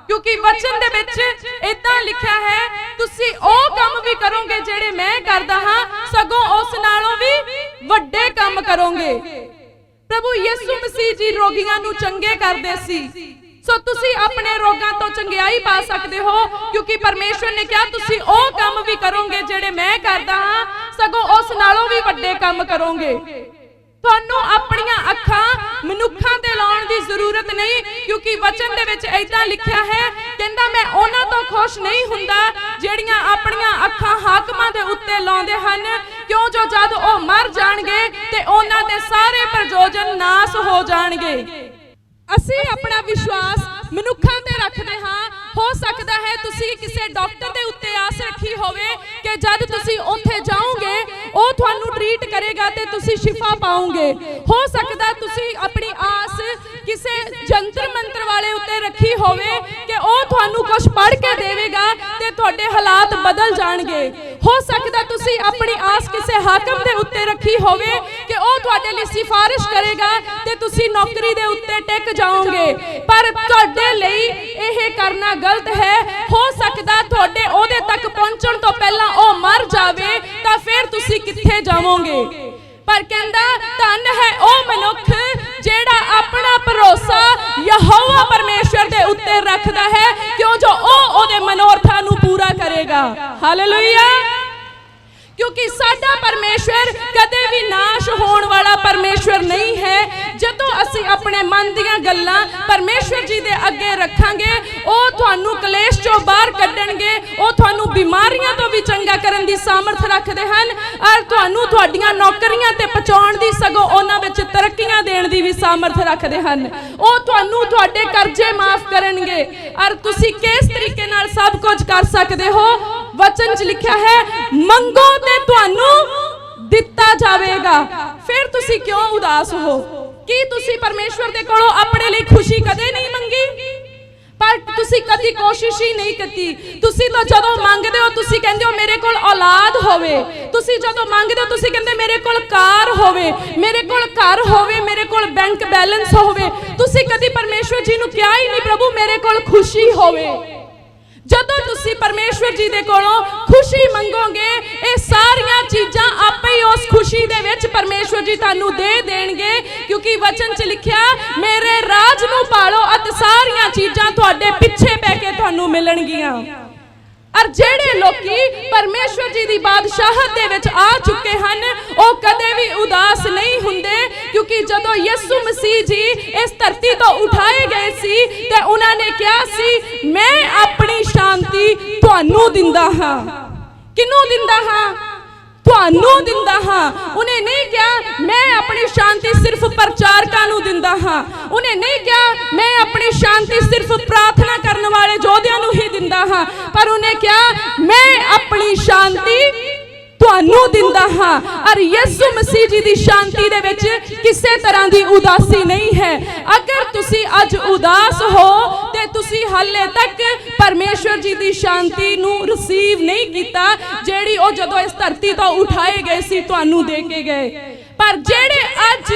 ਕਿਉਂਕਿ ਵਚਨ ਦੇ ਵਿੱਚ ਇਦਾਂ ਲਿਖਿਆ ਹੈ, ਤੁਸੀਂ ਉਹ ਕੰਮ ਵੀ ਕਰੋਗੇ ਜਿਹੜੇ ਮੈਂ ਕਰਦਾ ਹਾਂ, ਸਗੋਂ ਉਸ ਨਾਲੋਂ ਵੀ ਵੱਡੇ ਕੰਮ ਕਰੋਗੇ। ਪ੍ਰਭੂ ਯਿਸੂ ਮਸੀਹ ਜੀ ਰੋਗੀਆਂ ਨੂੰ ਚੰਗੇ ਕਰਦੇ ਸੀ। ਸੋ ਤੁਸੀਂ ਆਪਣੇ ਰੋਗਾਂ ਤੋਂ ਚੰਗਿਆਈ ਪਾ ਸਕਦੇ ਹੋ, ਕਿਉਂਕਿ ਪਰਮੇਸ਼ਵਰ ਨੇ ਕਿਹਾ, ਤੁਸੀਂ ਉਹ ਕੰਮ ਵੀ ਕਰੋਗੇ ਜਿਹੜੇ ਮੈਂ ਕਰਦਾ ਹਾਂ, ਸਗੋਂ ਉਸ ਨਾਲੋਂ ਵੀ ਵੱਡੇ ਕੰਮ ਕਰੋਗੇ। ਤੁਹਾਨੂੰ ਆਪਣੀਆਂ ਅੱਖਾਂ ਮਨੁੱਖਾਂ ਤੇ ਲਾਉਣ ਦੀ ਜ਼ਰੂਰਤ ਨਹੀਂ, ਕਿਉਂਕਿ ਵਚਨ ਦੇ ਵਿੱਚ ਐਦਾਂ ਲਿਖਿਆ ਹੈ, ਕਹਿੰਦਾ ਮੈਂ ਉਹਨਾਂ ਤੋਂ ਖੁਸ਼ ਨਹੀਂ ਹੁੰਦਾ ਜਿਹੜੀਆਂ ਆਪਣੀਆਂ ਅੱਖਾਂ ਹਾਕਮਾਂ ਦੇ ਉੱਤੇ ਲਾਉਂਦੇ ਹਨ। ਕਿਉਂ? ਜੋ ਜਦ ਉਹ ਮਰ ਜਾਣਗੇ ਤੇ ਉਹਨਾਂ ਦੇ ਸਾਰੇ ਪ੍ਰਯੋਜਨ ਨਾਸ ਹੋ ਜਾਣਗੇ। ਅਸੀਂ ਆਪਣਾ ਵਿਸ਼ਵਾਸ ਮਨੁੱਖਾਂ ਤੇ ਰੱਖਦੇ ਹਾਂ। ਹੋ ਸਕਦਾ ਹੈ ਤੁਸੀਂ ਕਿਸੇ ਡਾਕਟਰ ਦੇ ਉੱਤੇ ਆਸ ਰੱਖੀ ਹੋਵੇ ਕਿ ਜਦ ਤੁਸੀਂ ਉੱਥੇ ਜਾਓਗੇ, ਉਹ ਤੁਹਾਨੂੰ ਟ੍ਰੀਟ ਕਰੇਗਾ ਤੇ ਤੁਸੀਂ ਸ਼ਿਫਾ ਪਾਓਗੇ। ਹੋ ਸਕਦਾ ਤੁਸੀਂ ਆਪਣੀ ਆਸ ਕਿਸੇ ਜੰਤਰ ਮੰਤਰ ਵਾਲੇ ਉੱਤੇ ਰੱਖੀ ਹੋਵੇ ਕਿ ਉਹ ਤੁਹਾਨੂੰ ਕੁਝ ਪੜ੍ਹ ਕੇ ਦੇਵੇਗਾ ਤੇ ਤੁਹਾਡੇ ਹਾਲਾਤ ਬਦਲ ਜਾਣਗੇ। ਹੋ ਸਕਦਾ ਤੁਸੀਂ ਆਪਣੀ ਆਸ ਕਿਸੇ ਹਾਕਮ ਦੇ ਉੱਤੇ ਰੱਖੀ ਹੋਵੇ ਕਿ ਉਹ ਤੁਹਾਡੇ ਲਈ ਸਿਫਾਰਿਸ਼ ਕਰੇਗਾ ਤੇ ਤੁਸੀਂ ਨੌਕਰੀ ਦੇ ਉੱਤੇ ਟਿਕ ਜਾਓਗੇ। ਪਰ ਤੁਹਾਡੇ ਲਈ ਇਹ ਕਰਨਾ ਗਲਤ ਹੈ। ਹੋ ਸਕਦਾ ਤੁਹਾਡੇ ਉਹਦੇ ਤੱਕ ਪਹੁੰਚਣ ਤੋਂ ਪਹਿਲਾਂ ਉਹ ਮਰ ਜਾਵੇ ਤਾਂ ਫਿਰ ਤੁਸੀਂ ਕਿੱਥੇ ਜਾਵੋਗੇ? ਪਰ ਕਹਿੰਦਾ ਧੰਨ ਹੈ ਉਹ ਮਨੁੱਖ ਜਿਹੜਾ ਆਪਣਾ ਭਰੋਸਾ ਯਹੋਵਾ ਪਰਮੇਸ਼ਵਰ ਦੇ ਉੱਤੇ ਰੱਖਦਾ ਹੈ, ਕਿਉਂ ਜੋ ਉਹ ਉਹਦੇ ਮਨੋਰਥਾਂ ਨੂੰ ਪੂਰਾ ਕਰੇਗਾ। ਹਾਲੇਲੂਇਆ ਕਿਉਂਕਿ ਸਾਡਾ ਪਰਮੇਸ਼ਵਰ ਕਦੇ ਵੀ ਨਾਸ਼ ਹੋਣ ਵਾਲਾ ਪਰਮੇਸ਼ਵਰ ਨਹੀਂ ਹੈ। ਜਦੋਂ ਅਸੀਂ ਆਪਣੇ ਮਨ ਦੀਆਂ ਗੱਲਾਂ ਪਰਮੇਸ਼ਵਰ ਜੀ ਦੇ ਅੱਗੇ ਰੱਖਾਂਗੇ, ਉਹ ਤੁਹਾਨੂੰ ਕਲੇਸ਼ ਚੋਂ ਬਾਹਰ ਕੱਢਣਗੇ, ਉਹ ਤੁਹਾਨੂੰ ਬਿਮਾਰੀਆਂ ਤੋਂ ਵੀ ਚੰਗਾ ਕਰਨ ਦੀ ਸਾਮਰਥ ਰੱਖਦੇ ਹਨ ਔਰ ਤੁਹਾਨੂੰ ਤੁਹਾਡੀਆਂ ਨੌਕਰੀਆਂ ਤੇ ਪਹੁੰਚਾਉਣ ਦੀ ਸਗੋਂ ਉਹਨਾਂ ਵਿੱਚ ਤਰੱਕੀਆਂ ਦੇਣ ਦੀ ਵੀ ਸਾਮਰਥ ਰੱਖਦੇ ਹਨ। ਉਹ ਤੁਹਾਨੂੰ ਤੁਹਾਡੇ ਕਰਜ਼ੇ ਮਾਫ ਕਰਨਗੇ। ਔਰ ਤੁਸੀਂ ਕਿਸ ਤਰੀਕੇ ਨਾਲ ਸਭ ਕੁਝ ਕਰ ਸਕਦੇ ਹੋ? ਵਚਨ 'ਚ ਲਿਖਿਆ ਹੈ, ਮੰਗੋ ਤੇ ਤੁਹਾਨੂੰ ਦਿੱਤਾ ਜਾਵੇਗਾ। ਫਿਰ ਤੁਸੀਂ ਕਿਉਂ ਉਦਾਸ ਹੋ? ਕੀ ਤੁਸੀਂ ਪਰਮੇਸ਼ਵਰ ਦੇ ਕੋਲੋਂ ਆਪਣੇ ਲਈ ਖੁਸ਼ੀ ਕਦੇ ਨਹੀਂ ਮੰਗੀ? ਪਰ ਤੁਸੀਂ ਕਦੀ ਕੋਸ਼ਿਸ਼ ਹੀ ਨਹੀਂ ਕੀਤੀ। ਤੁਸੀਂ ਤਾਂ ਜਦੋਂ ਮੰਗਦੇ ਹੋ, ਤੁਸੀਂ ਕਹਿੰਦੇ ਹੋ, ਮੇਰੇ ਕੋਲ ਔਲਾਦ ਹੋਵੇ। ਤੁਸੀਂ ਜਦੋਂ ਮੰਗਦੇ ਹੋ, ਤੁਸੀਂ ਕਹਿੰਦੇ, ਮੇਰੇ ਕੋਲ ਕਾਰ ਹੋਵੇ। ਮੇਰੇ ਕੋਲ ਘਰ ਹੋਵੇ। ਮੇਰੇ ਕੋਲ ਬੈਂਕ ਬੈਲੈਂਸ ਹੋਵੇ। ਤੁਸੀਂ ਕਦੀ ਪਰਮੇਸ਼ਵਰ ਜੀ ਨੂੰ ਕਿਹਾ ਹੀ ਨਹੀਂ, ਪ੍ਰਭੂ, ਮੇਰੇ ਕੋਲ ਖੁਸ਼ੀ ਹੋਵੇ। ਜਦੋਂ ਤੁਸੀਂ ਪਰਮੇਸ਼ਵਰ ਜੀ ਦੇ ਕੋਲੋਂ ਖੁਸ਼ੀ ਮੰਗੋਗੇ, ਇਹ ਸਾਰੀਆਂ ਚੀਜ਼ਾਂ ਆਪੇ ਹੀ ਉਸ ਖੁਸ਼ੀ ਦੇ ਵਿੱਚ ਪਰਮੇਸ਼ਵਰ ਜੀ ਤੁਹਾਨੂੰ ਦੇ ਦੇਣਗੇ, ਕਿਉਂਕਿ ਵਚਨ 'ਚ ਲਿਖਿਆ, ਮੇਰੇ ਰਾਜ ਨੂੰ ਪਾਲੋ ਅਤੇ ਸਾਰੀਆਂ ਚੀਜ਼ਾਂ ਤੁਹਾਡੇ ਪਿੱਛੇ ਪੈ ਕੇ ਤੁਹਾਨੂੰ ਮਿਲਣਗੀਆਂ। ਅਰ ਜਿਹੜੇ ਲੋਕੀ ਪਰਮੇਸ਼ਵਰ ਜੀ ਦੀ ਬਾਦਸ਼ਾਹਤ ਦੇ ਵਿੱਚ ਆ ਚੁੱਕੇ ਹਨ, ਉਹ ਕਦੇ ਵੀ ਉਦਾਸ ਨਹੀਂ ਹੁੰਦੇ, ਕਿਉਂਕਿ ਜਦੋਂ ਯਿਸੂ ਮਸੀਹ ਜੀ ਇਸ ਧਰਤੀ ਤੋਂ ਉਠਾਏ ਗਏ ਸੀ ਤੇ ਉਹਨਾਂ ਨੇ ਕਿਹਾ ਸੀ, ਮੈਂ ਆਪਣੀ ਸ਼ਾਂਤੀ ਤੁਹਾਨੂੰ ਦਿੰਦਾ ਹਾਂ। ਕਿਹਨੂੰ ਦਿੰਦਾ ਹਾਂ? ਤੁਹਾਨੂੰ ਦਿੰਦਾ ਹਾਂ। ਉਹਨੇ ਨਹੀਂ ਕਿਹਾ, ਮੈਂ ਆਪਣੀ ਸ਼ਾਂਤੀ ਸਿਰਫ ਪ੍ਰਚਾਰਕਾਂ ਨੂੰ ਦਿੰਦਾ ਹਾਂ। ਉਹਨੇ ਨਹੀਂ ਕਿਹਾ, ਮੈਂ ਆਪਣੀ ਸ਼ਾਂਤੀ ਸਿਰਫ ਪ੍ਰਾਰਥਨਾ ਕਰਨ ਵਾਲੇ ਯੋਧਿਆਂ ਨੂੰ ਹੀ ਦਿੰਦਾ ਹਾਂ। ਪਰ ਉਹਨੇ ਕਿਹਾ, ਮੈਂ ਆਪਣੀ ਸ਼ਾਂਤੀ ਤੁਹਾਨੂੰ ਦਿੰਦਾ ਹਾਂ। ਔਰ ਯਿਸੂ ਮਸੀਹ ਜੀ ਦੀ ਸ਼ਾਂਤੀ ਦੇ ਵਿੱਚ ਕਿਸੇ ਤਰ੍ਹਾਂ ਦੀ ਉਦਾਸੀ ਨਹੀਂ ਹੈ। ਅਗਰ ਤੁਸੀਂ ਅੱਜ ਉਦਾਸ ਹੋ ਤੇ ਤੁਸੀਂ ਹਾਲੇ ਤੱਕ ਪਰਮੇਸ਼ਵਰ ਜੀ ਦੀ ਸ਼ਾਂਤੀ ਨੂੰ ਰਿਸੀਵ ਨਹੀਂ ਕੀਤਾ, ਜਿਹੜੀ ਉਹ ਜਦੋਂ ਇਸ ਧਰਤੀ ਤੋਂ ਉਠਾਏ ਗਏ ਸੀ, ਤੁਹਾਨੂੰ ਦੇ ਕੇ ਗਏ। ਪਰ ਜਿਹੜੇ ਅੱਜ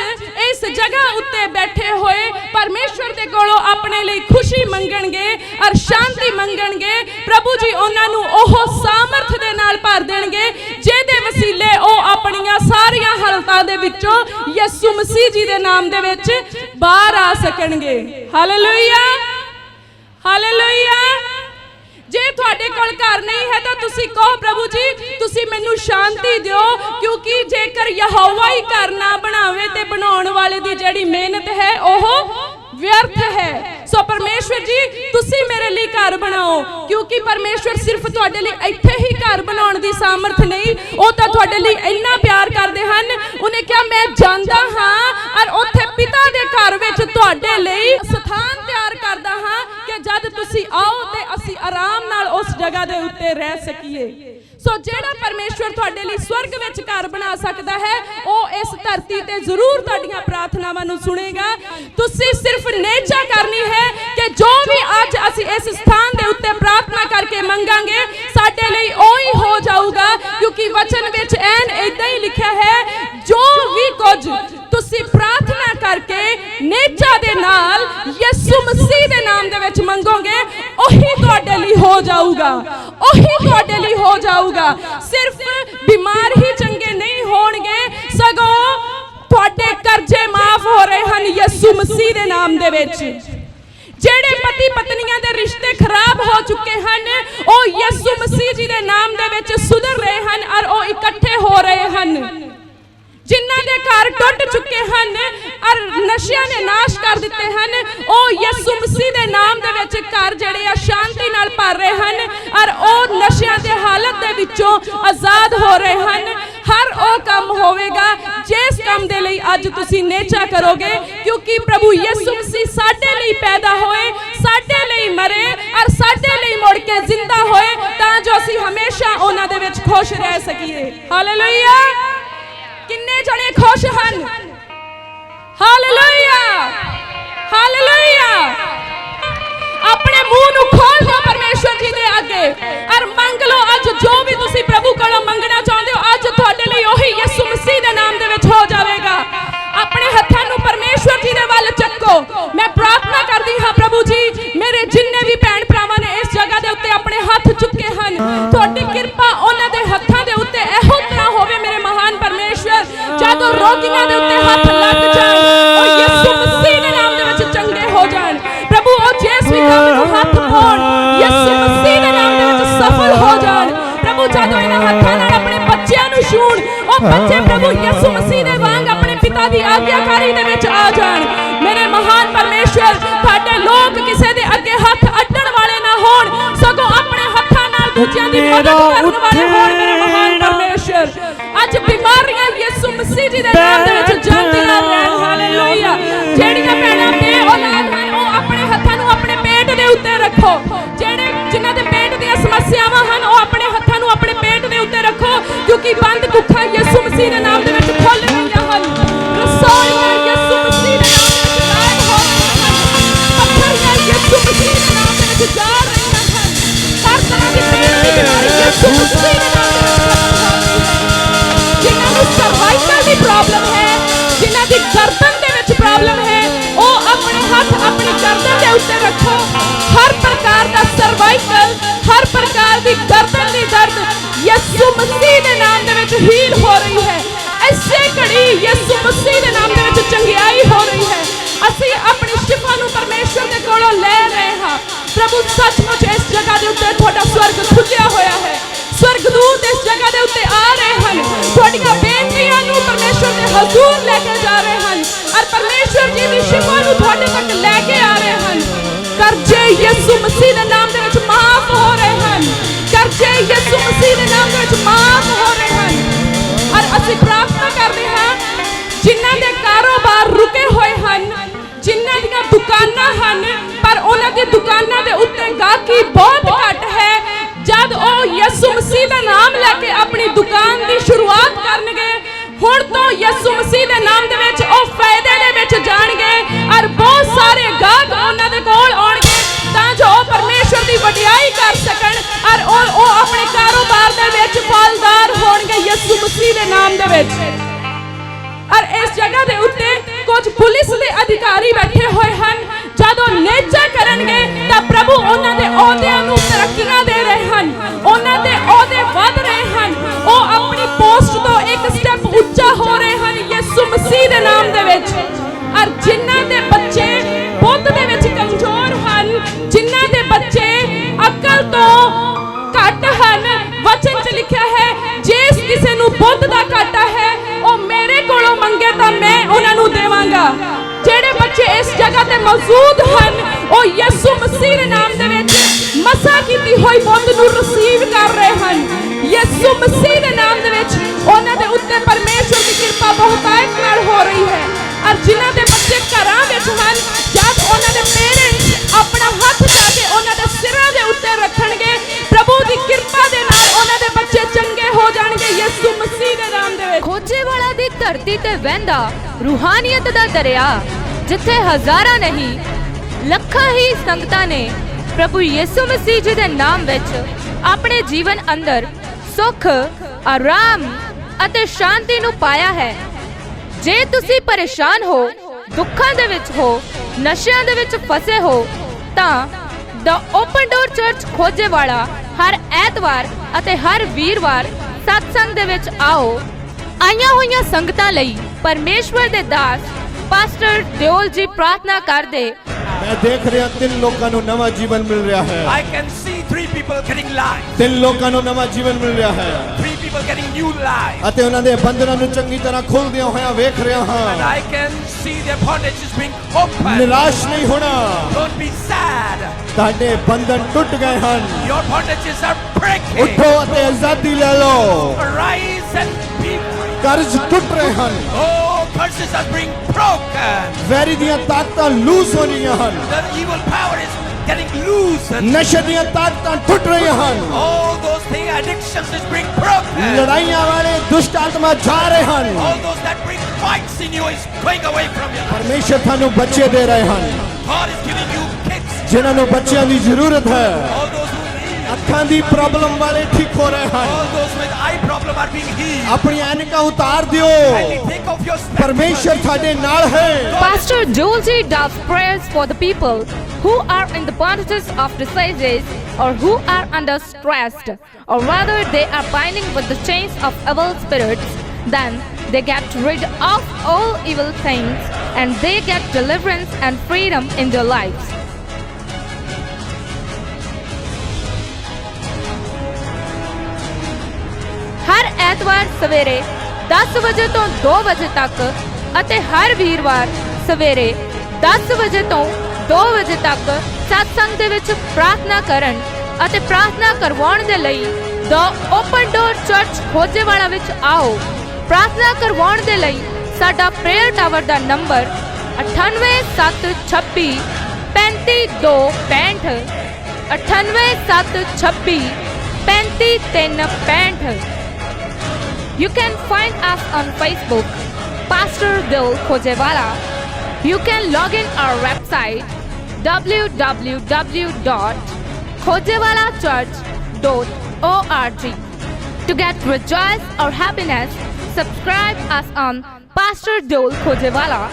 ਇਸ ਜਗ੍ਹਾ ਉੱਤੇ ਬੈਠੇ ਹੋਏ ਪਰਮੇਸ਼ਵਰ ਦੇ ਕੋਲੋਂ ਆਪਣੇ ਲਈ ਖੁਸ਼ੀ ਮੰਗਣਗੇ ਔਰ ਸ਼ਾਂਤੀ ਮੰਗਣਗੇ, ਪ੍ਰਭੂ ਜੀ ਉਹਨਾਂ ਨੂੰ ਉਹ ਸਾਮਰਥ ਦੇ ਨਾਲ ਭਰ ਦੇਣਗੇ, ਜਿਹਦੇ ਵਸੀਲੇ ਉਹ ਆਪਣੀਆਂ ਸਾਰੀਆਂ ਹਾਲਤਾਂ ਦੇ ਵਿੱਚੋਂ ਯਿਸੂ ਮਸੀਹ ਜੀ ਦੇ ਨਾਮ ਦੇ ਵਿੱਚ ਬਾਹਰ ਆ ਸਕਣਗੇ। ਹਾਲੇਲੂਇਆ ਹਾਲੇਲੂਇਆ ਜੇ ਤੁਹਾਡੇ ਕੋਲ ਘਰ ਨਹੀਂ ਹੈ ਤਾਂ ਤੁਸੀਂ ਕਹੋ ਪ੍ਰਭੂ ਜੀ, ਤੁਸੀਂ ਮੈਨੂੰ ਸ਼ਾਂਤੀ ਦਿਓ, ਕਿਉਂਕਿ ਜੇਕਰ ਯਹੋਵਾ ਹੀ ਘਰ ਨਾ ਬਣਾਵੇ ਤੇ ਬਣਾਉਣ ਵਾਲੇ ਦੀ ਜਿਹੜੀ ਮਿਹਨਤ ਹੈ, ਉਹ ਵਿਅਰਥ ਹੈ। ਸੋ ਪਰਮੇਸ਼ਵਰ ਜੀ, ਤੁਸੀਂ ਮੇਰੇ ਲਈ ਘਰ ਬਣਾਓ, ਕਿਉਂਕਿ ਪਰਮੇਸ਼ਵਰ ਸਿਰਫ ਤੁਹਾਡੇ ਲਈ ਇੱਥੇ ਹੀ ਘਰ ਬਣਾਉਣ ਦੀ ਸਾਮਰਥ ਨਹੀਂ, ਉਹ ਤਾਂ ਤੁਹਾਡੇ ਲਈ ਇੰਨਾ ਪਿਆਰ ਕਰਦੇ ਹਨ। ਉਹਨੇ ਕਿਹਾ, ਮੈਂ ਜਾਂਦਾ ਹਾਂ, ਔਰ ਉੱਥੇ ਪਿਤਾ ਦੇ ਘਰ ਵਿੱਚ ਤੁਹਾਡੇ ਲਈ ਸਥਾਨ ਤਿਆਰ ਕਰਦਾ ਹਾਂ ਕਿ ਜਦ ਤੁਸੀਂ ਆਓ ਤੇ ਅਸੀਂ ਆਰਾਮ ਨਾਲ ਉਸ ਜਗ੍ਹਾ ਦੇ ਉੱਤੇ ਰਹਿ ਸਕੀਏ। ਸੋ ਜਿਹੜਾ ਪਰਮੇਸ਼ਵਰ ਤੁਹਾਡੇ ਲਈ ਸਵਰਗ ਵਿੱਚ ਘਰ ਬਣਾ ਸਕਦਾ ਹੈ, ਉਹ ਇਸ ਧਰਤੀ ਤੇ ਜ਼ਰੂਰ ਤੁਹਾਡੀਆਂ ਪ੍ਰਾਰਥਨਾਵਾਂ ਨੂੰ ਸੁਣੇਗਾ। ਤੁਸੀਂ ਸਿਰਫ ਨੇਚਾ ਕਰਨੀ ਹੈ ਕਿ ਜੋ ਵੀ ਅੱਜ ਅਸੀਂ ਇਸ ਸਥਾਨ ਦੇ ਉੱਤੇ ਪ੍ਰਾਰਥਨਾ ਕਰਕੇ ਮੰਗਾਂਗੇ, ਸਾਡੇ ਲਈ ਉਹੀ ਹੋ ਜਾਊਗਾ, ਕਿਉਂਕਿ ਵਚਨ ਵਿੱਚ ਐਨ ਇਦਾਂ ਹੀ ਲਿਖਿਆ ਹੈ, ਜੋ ਵੀ ਕੁਝ ਤੁਸੀਂ ਪ੍ਰਾਰਥਨਾ ਕਰਕੇ ਨੇਚਾ ਦੇ ਨਾਲ ਯਿਸੂ ਮਸੀਹ ਦੇ ਨਾਮ ਦੇ ਵਿੱਚ ਮੰਗੋਗੇ, ਉਹੀ ਤੁਹਾਡੇ ਲਈ ਹੋ ਜਾਊਗਾ। ਉਹੀ ਤੁਹਾਡੇ ਲਈ ਹੋ ਜਾਊਗਾ। ਸਿਰਫ ਬਿਮਾਰ ਹੀ ਚੰਗੇ ਨਹੀਂ ਹੋਣਗੇ, ਸਗੋਂ ਤੁਹਾਡੇ ਕਰਜ਼ੇ ਮਾਫ ਹੋ ਰਹੇ ਹਨ ਯਿਸੂ ਮਸੀਹ ਦੇ ਨਾਮ ਦੇ ਵਿੱਚ। ਜਿਹੜੇ ਪਤੀ ਪਤਨੀਆਂ ਦੇ ਰਿਸ਼ਤੇ ਖਰਾਬ ਹੋ ਚੁੱਕੇ ਹਨ, ਉਹ ਯਿਸੂ ਮਸੀਹ ਜੀ ਦੇ ਨਾਮ ਦੇ ਵਿੱਚ ਸੁਧਰ ਰਹੇ ਹਨ ਔਰ ਉਹ ਇਕੱਠੇ ਹੋ ਰਹੇ ਹਨ। ਜਿਨ੍ਹਾਂ ਦੇ ਘਰ ਟੁੱਟ ਚੁੱਕੇ ਹਨ ਔਰ ਨਸ਼ਿਆਂ ਨੇ ਨਾਸ਼ ਕਰ ਦਿੱਤੇ ਹਨ, ਉਹ ਯਿਸੂ ਮਸੀਹ ਦੇ ਨਾਮ ਦੇ ਵਿੱਚ ਘਰ ਜਿਹੜੇ ਆ ਸ਼ਾਂਤੀ ਨਾਲ ਭਰ ਰਹੇ ਹਨ ਔਰ ਉਹ ਨਸ਼ਿਆਂ ਦੇ ਹਾਲਤ ਦੇ ਵਿੱਚੋਂ ਆਜ਼ਾਦ ਹੋ ਰਹੇ ਹਨ। ਹਰ ਉਹ ਕੰਮ ਹੋਵੇਗਾ, ਜਿਸ ਕੰਮ ਦੇ ਲਈ ਅੱਜ ਤੁਸੀਂ ਨੇਚਾ ਕਰੋਗੇ, ਕਿਉਂਕਿ ਪ੍ਰਭੂ ਯਿਸੂ ਮਸੀਹ ਸਾਡੇ ਲਈ ਪੈਦਾ ਹੋਏ, ਸਾਡੇ ਲਈ ਮਰੇ ਔਰ ਸਾਡੇ ਲਈ ਮੁੜ ਕੇ ਜ਼ਿੰਦਾ ਹੋਏ, ਤਾਂ ਜੋ ਅਸੀਂ ਹਮੇਸ਼ਾ ਉਹਨਾਂ ਦੇ ਵਿੱਚ ਖੁਸ਼ ਰਹਿ ਸਕੀਏ। ਹਾਲੇਲੂਇਆ ਕਿੰਨੇ ਜਣੇ ਖੁਸ਼ ਹਨ? ਹਾਲੇਲੂਇਆ ਹਾਲੇਲੂਇਆ ਆਪਣੇ ਮੂੰਹ ਨੂੰ ਖੋਲੋ ਦਿਓ ਜੀ ਦੇ ਅੱਗੇ। ਔਰ ਮੰਗ ਲਓ, ਅੱਜ ਜੋ ਵੀ ਤੁਸੀਂ ਪ੍ਰਭੂ ਕੋਲੋਂ ਮੰਗਣਾ ਚਾਹੁੰਦੇ ਹੋ, ਅੱਜ ਤੁਹਾਡੇ ਲਈ ਉਹੀ ਯਿਸੂ ਮਸੀਹ ਦੇ ਨਾਮ ਦੇ ਵਿੱਚ ਹੋ ਜਾਵੇਗਾ। ਆਪਣੇ ਹੱਥ ਪਰਮੇਸ਼ਵਰ ਜੀ ਦੇ ਵੱਲ ਚੱਕੋ ਮੈਂ ਪ੍ਰਾਰਥਨਾ ਕਰਦੀ ਹਾਂ ਪ੍ਰਭੂ ਜੀ ਮੇਰੇ ਜਿੰਨੇ ਵੀ ਭੈਣ ਭਰਾਵਾਂ ਨੇ ਇਸ ਜਗ੍ਹਾ ਦੇ ਉੱਤੇ ਆਪਣੇ ਹੱਥ ਚੁੱਕੇ ਹਨ ਤੁਹਾਡੀ ਕਿਰਪਾ ਉਹਨਾਂ ਦੇ ਹੱਥਾਂ ਦੇ ਉੱਤੇ ਇਹੋ ਤਰ੍ਹਾਂ ਹੋਵੇ ਮੇਰੇ ਮਹਾਨ ਪਰਮੇਸ਼ਵਰ ਜਦੋਂ ਰੋਗੀਆਂ ਦੇ ਉੱਤੇ ਹੱਥ ਲੱਗ ਜਾਣ ਉਹ ਯਿਸੂ ਮਸੀਹ ਦੇ ਨਾਮ ਦੇ ਵਿੱਚ ਚੰਗੇ ਹੋ ਜਾਣ ਪ੍ਰਭੂ ਉਹ ਜਿਸ ਵੀ ਕੰਮ ਨੂੰ ਹੱਥ ਪਾਉਣ ਯਿਸੂ ਮਸੀਹ ਦੇ ਨਾਮ ਦੇ ਵਿੱਚ ਸਫਲ ਹੋ ਜਾਣ ਪ੍ਰਭੂ ਜਦੋਂ ਇਹਨਾਂ ਹੱਥਾਂ ਨਾਲ ਆਪਣੇ ਬੱਚਿਆਂ ਨੂੰ ਛੂਣ ਉਹ ਬੱਚੇ ਦੀ ਮਹਾਨ ਪਰਮੇਸ਼ਵਰ ਅੱਜ ਬਿਮਾਰੀਆਂ ਯਿਸੂ ਮਸੀਹ ਜੀ ਦੇ ਨਾਮ ਦੇ ਵਿੱਚ ਜਾਂਦੀਆਂ ਰਹਿਣ। ਹਾਲੇਲੂਇਆ। ਜਿਹੜੀਆਂ ਭੈਣਾਂ ਬੇ ਔਲਾਦ ਹਨ ਉਹ ਆਪਣੇ ਹੱਥਾਂ ਨੂੰ ਆਪਣੇ ਪੇਟ ਦੇ ਉੱਤੇ ਰੱਖੋ। ਜਿਹੜੇ ਜਿਨ੍ਹਾਂ ਦੇ ਪੇਟ ਦੀਆਂ ਸਮੱਸਿਆਵਾਂ ਹਨ ਉਹ ਆਪਣੇ ਹੱਥਾਂ ਨੂੰ ਆਪਣੇ ਪੇਟ ਦੇ ਉੱਤੇ ਰੱਖੋ ਕਿਉਂਕਿ ਬੰਦ ਕੁੱਖਾਂ ਯਿਸੂ ਮਸੀਹ ਦੇ ਨਾਮ ਦੇ ਵਿੱਚ ਖੁੱਲ ਦੀ ਜਿਨ੍ਹਾਂ ਨੂੰ ਸਰਵਾਈਕਲ ਦੀ ਪ੍ਰੋਬਲਮ ਹੈ ਜਿਨ੍ਹਾਂ ਦੀ ਗਰਦਨ ਦੇ ਵਿੱਚ ਪ੍ਰੋਬਲਮ ਹੈ ਉਹ ਆਪਣੇ ਹੱਥ ਆਪਣੀ ਗਰਦਨ ਦੇ ਉੱਤੇ ਰੱਖੋ ਹਰ ਪ੍ਰਕਾਰ ਦਾ ਸਰਵਾਈਕਲ ਹਰ ਪ੍ਰਕਾਰ ਦੀ ਗਰਦਨ ਦੀ ਦਰਦ ਯਿਸੂ ਮਸੀਹ ਦੇ ਨਾਮ ਦੇ ਵਿੱਚ ਹੀਲ ਹੋ ਰਹੀ ਹੈ ਐਸੇ ਘੜੀ ਯਿਸੂ ਮਸੀਹ ਦੇ ਨਾਮ ਦੇ ਵਿੱਚ ਚੰਗਿਆਈ ਹੋ ਰਹੀ ਹੈ ਅਸੀਂ ਆਪਣੀ ਸ਼ਿਫਾ ਨੂੰ ਪਰਮੇਸ਼ਵਰ ਦੇ ਕੋਲੋਂ ਲੈ ਰਹੇ ਹਾਂ ਪ੍ਰਭੂ ਸੱਚਮੁੱਚ ਇਸ ਜਗ੍ਹਾ ਦੇ ਉੱਤੇ ਤੁਹਾਡਾ ਸਵਰਗ ਖੁੱਲਿਆ ਹੋਇਆ ਹੈ ਸਵਰਗਦੂਤ ਇਸ ਜਗ੍ਹਾ ਦੇ ਉੱਤੇ ਆ ਰਹੇ ਹਨ ਤੁਹਾਡੀਆਂ ਬੇਨਤੀਆਂ ਨੂੰ ਪਰਮੇਸ਼ਵਰ ਦੇ ਹਜ਼ੂਰ ਲੈ ਕੇ ਜਾ ਰਹੇ ਹਨ ਔਰ ਪਰਮੇਸ਼ਵਰ ਜੀ ਦੀ ਸ਼ਿਫਾ ਨੂੰ ਤੁਹਾਡੇ ਤੱਕ ਲੈ ਕੇ ਆ ਰਹੇ ਹਨ ਕਰਜ਼ੇ ਯਿਸੂ ਮਸੀਹ ਦੇ ਨਾਮ ਦੇ ਵਿੱਚ ਮਾਫ ਹੋ ਰਹੇ ਹਨ ਕਰਜ਼ੇ ਯਿਸੂ ਮਸੀਹ ਦੇ ਨਾਮ ਦੇ ਵਿੱਚ ਮਾਫ ਹੋ ਰਹੇ ਹਨ ਔਰ ਅਸੀਂ ਪ੍ਰਾਰਥਨਾ ਕਰਦੇ ਹਾਂ ਜਿਨ੍ਹਾਂ ਦੇ ਕਾਰੋਬਾਰ ਰੁਕੇ ਹੋਏ ਹਨ ਜਿਨ੍ਹਾਂ ਦੀਆਂ ਦੁਕਾਨਾਂ ਹਨ ਪਰ ਉਹਨਾਂ ਦੀ ਦੁਕਾਨਾਂ ਦੇ ਉੱਤੇ ਗਾਹਕੀ ਬਹੁਤ ਘੱਟ ਹੈ। ਜਦ ਉਹ ਯਿਸੂ ਮਸੀਹ ਦਾ ਨਾਮ ਲੈ ਕੇ ਆਪਣੀ ਦੁਕਾਨ ਦੀ ਸ਼ੁਰੂਆਤ ਕਰਨਗੇ, ਹੁਣ ਤੋਂ ਯਿਸੂ ਮਸੀਹ ਦੇ ਨਾਮ ਦੇ ਵਿੱਚ ਉਹ ਫਾਇਦੇ ਦੇ ਵਿੱਚ ਜਾਣਗੇ ਔਰ ਬਹੁਤ ਸਾਰੇ ਗਾਹਕ ਉਹਨਾਂ ਦੇ ਕੋਲ ਆਉਣਗੇ ਤਾਂ ਜੋ ਉਹ ਪਰਮੇਸ਼ਵਰ ਦੀ ਵਡਿਆਈ ਕਰ ਸਕਣ ਔਰ ਉਹ ਉਹ ਆਪਣੇ ਕਾਰੋਬਾਰ ਦੇ ਵਿੱਚ ਫਲਦਾਰ ਹੋਣਗੇ ਯਿਸੂ ਮਸੀਹ ਦੇ ਨਾਮ ਦੇ ਵਿੱਚ। ਔਰ ਇਸ ਜਗ੍ਹਾ ਦੇ ਉੱਤੇ ਕੁਝ ਪੁਲਿਸ ਦੇ ਅਧਿਕਾਰੀ ਬੈਠੇ ਹੋਏ ਹਨ। ਜਦੋਂ ਨੇਚਾ ਕਰਨਗੇ ਤਾਂ ਪ੍ਰਭੂ ਉਹਨਾਂ ਦੇ ਅਹੁਦਿਆਂ ਨੂੰ ਤਰੱਕੀਆਂ ਦੇ ਰਹੇ ਹਨ। ਉਹਨਾਂ ਦੇ ਅਹੁਦੇ ਵਧ ਰਹੇ ਹਨ। ਉਹ ਆਪਣੀ ਪੋਸਟ ਤੋਂ ਇੱਕ ਸਟੈਪ ਉੱਚਾ ਹੋ ਰਹੇ ਹਨ ਯਿਸੂ ਮਸੀਹ ਦੇ ਨਾਮ ਦੇ ਵਿੱਚ। ਔਰ ਜਿਨ੍ਹਾਂ ਦੇ ਬੱਚੇ ਬੁੱਧ ਦੇ ਵਿੱਚ ਕਮਜ਼ੋਰ ਹਨ, ਜਿਨ੍ਹਾਂ ਦੇ ਬੱਚੇ ਅਕਲ ਤੋਂ ਘੱਟ ਹਨ, ਵਚਨ 'ਚ ਲਿਖਿਆ ਹੈ, ਜਿਸ ਕਿਸੇ ਨੂੰ ਬੁੱਧ ਦਾ ਘਾਟਾ ਹੈ, ਉਹ ਮੇਰੇ ਕੋਲੋਂ ਮੰਗੇ ਤਾਂ ਮੈਂ ਉਹਨਾਂ ਨੂੰ ਦੇਵਾਂਗਾ। ਜਿਹੜੇ ਬੱਚੇ ਇਸ ਜਗ੍ਹਾ ਤੇ ਮੌਜੂਦ ਹਨ ਉਹ ਧਰਤੀ ਤੇ ਵਹਿੰਦਾ ਰੂਹਾਨੀਅਤ ਦਾ ਦਰਿਆ, ਜਿੱਥੇ ਹਜ਼ਾਰਾਂ ਨਹੀਂ, ਲੱਖਾਂ ਹੀ ਸੰਗਤਾਂ ਨੇ ਪ੍ਰਭੂ ਯਿਸੂ ਮਸੀਹ ਜੀ ਦੇ ਨਾਮ ਵਿੱਚ ਆਪਣੇ ਜੀਵਨ ਅੰਦਰ ਸੁੱਖ, ਆਰਾਮ ਅਤੇ ਸ਼ਾਂਤੀ ਨੂੰ ਪਾਇਆ ਹੈ। ਜੇ ਤੁਸੀਂ ਪਰੇਸ਼ਾਨ ਹੋ, ਦੁੱਖਾਂ ਦੇ ਵਿੱਚ ਹੋ, ਨਸ਼ਿਆਂ ਦੇ ਵਿੱਚ ਫਸੇ ਹੋ, ਤਾਂ ਦ ਓਪਨ ਡੋਰ ਚਰਚ ਖੋਜੇ ਵਾਲਾ ਹਰ ਐਤਵਾਰ ਅਤੇ ਹਰ ਵੀਰਵਾਰ ਸਤਸੰਗ ਦੇ ਵਿੱਚ ਆਓ। ਆਈਆਂ ਹੋਈਆਂ ਸੰਗਤਾਂ ਲਈ ਪਰਮੇਸ਼ਵਰ ਦੇ ਦਾਸ ਪਾਸਟਰ ਦਿਓਲ ਜੀ ਪ੍ਰਾਰਥਨਾ ਕਰਦੇ ਮੈਂ ਦੇਖ ਰਿਹਾ ਤਿੰਨ ਲੋਕਾਂ ਨੂੰ ਨਵਾਂ ਜੀਵਨ ਮਿਲ ਰਿਹਾ ਹੈ I can see three people getting life, ਤਿੰਨ ਲੋਕਾਂ ਨੂੰ ਨਵਾਂ ਜੀਵਨ ਮਿਲ ਰਿਹਾ ਹੈ three people getting new life. ਅਤੇ ਉਹਨਾਂ ਦੇ ਬੰਧਨਾਂ ਨੂੰ ਚੰਗੀ ਤਰ੍ਹਾਂ ਖੁੱਲਦਿਆਂ ਹੋਇਆਂ ਵੇਖ ਰਿਹਾ And ਹਾਂ I can see their bondages being opened. ਨਿਰਾਸ਼ ਨਹੀਂ ਹੋਣਾ Don't be sad. ਤੁਹਾਡੇ ਬੰਧਨ ਟੁੱਟ ਗਏ ਹਨ Your bondages are breaking. ਉੱਠੋ ਅਤੇ ਆਜ਼ਾਦੀ ਲੈ ਲਓ Arise and be free. ਕਰਜ਼ ਟੁੱਟ ਰਹੇ ਹਨ Oh, curses are being broken. ਵੈਰੀ ਦੀਆਂ ਤਾਕਤਾਂ ਲੂਜ਼ ਹੋ ਰਹੀਆਂ ਹਨ The evil power is getting loosened. ਨਸ਼ੇ ਦੀਆਂ ਤਾਕਤਾਂ ਟੁੱਟ ਰਹੀਆਂ ਹਨ All those things, addictions is being broken. ਲੜਾਈਆਂ ਵਾਲੇ ਦੁਸ਼ਟ ਆਤਮਾ ਜਾ ਰਹੇ ਹਨ All those that bring fights in you is going away from you. ਪਰਮੇਸ਼ਰ ਤੁਹਾਨੂੰ ਬੱਚੇ ਦੇ ਰਹੇ ਹਨ God is giving you kids. ਜਿਨ੍ਹਾਂ ਨੂੰ ਬੱਚਿਆਂ ਦੀ ਜ਼ਰੂਰਤ ਹੈ All those who need, ਅੱਖਾਂ ਦੀ ਪ੍ਰੋਬਲਮ ਵਾਲੇ ਠੀਕ ਹੋ ਰਹੇ ਹਨ all those with eye problem are being healed. ਆਪਣੀਆਂ ਐਨਕਾਂ ਉਤਾਰ ਦਿਓ Kindly take off your ਪਰਮੇਸ਼ਰ spectacles. ਤੁਹਾਡੇ ਨਾਲ ਹੈ Pastor Joel G does prayers for the people who are in the bondages of diseases or who are under stressed, or rather they are binding with the chains of evil spirits. Then they get rid of all evil things and they get deliverance and freedom in their lives. ਐਤਵਾਰ ਸਵੇਰੇ 10 ਵਜੇ ਤੋਂ 2 ਵਜੇ ਤੱਕ ਅਤੇ ਹਰ ਵੀਰਵਾਰ ਸਵੇਰੇ 10 ਵਜੇ ਤੋਂ 2 ਵਜੇ ਤੱਕ ਸਤਸੰਗ ਦੇ ਵਿੱਚ ਪ੍ਰਾਰਥਨਾ ਕਰਨ ਅਤੇ ਪ੍ਰਾਰਥਨਾ ਕਰਵਾਉਣ ਦੇ ਲਈ ਦ ਓਪਨ ਡੋਰ ਚਰਚ ਖੋਜੇਵਾਲਾ ਵਿੱਚ ਆਓ। ਪ੍ਰਾਰਥਨਾ ਕਰਵਾਉਣ ਦੇ ਲਈ ਸਾਡਾ prayer tower the number 98726 35265 98726 35365 You can find us on Facebook, Pastor Dil Kojewala. You can log in our website www.kojewalachurch.org. To get rejoice or happiness, subscribe us on Pastor Dil Kojewala,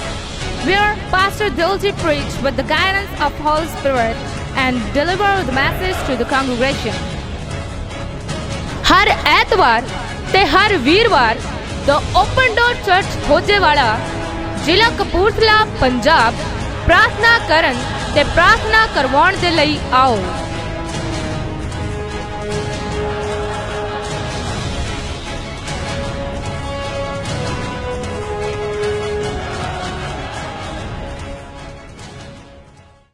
where Pastor Dilji preach with the guidance of Holy Spirit and deliver the message to the congregation. Har एतवार ਤੇ ਹਰ ਵੀਰਵਾਰ ਦ open door church ਖੋਜੇਵਾਲਾ ਜ਼ਿਲ੍ਹਾ ਕਪੂਰਥਲਾ ਪੰਜਾਬ ਪ੍ਰਾਰਥਨਾ ਕਰਨ ਤੇ ਪ੍ਰਾਰਥਨਾ ਕਰਵਾਉਣ ਦੇ ਲਈ ਆਓ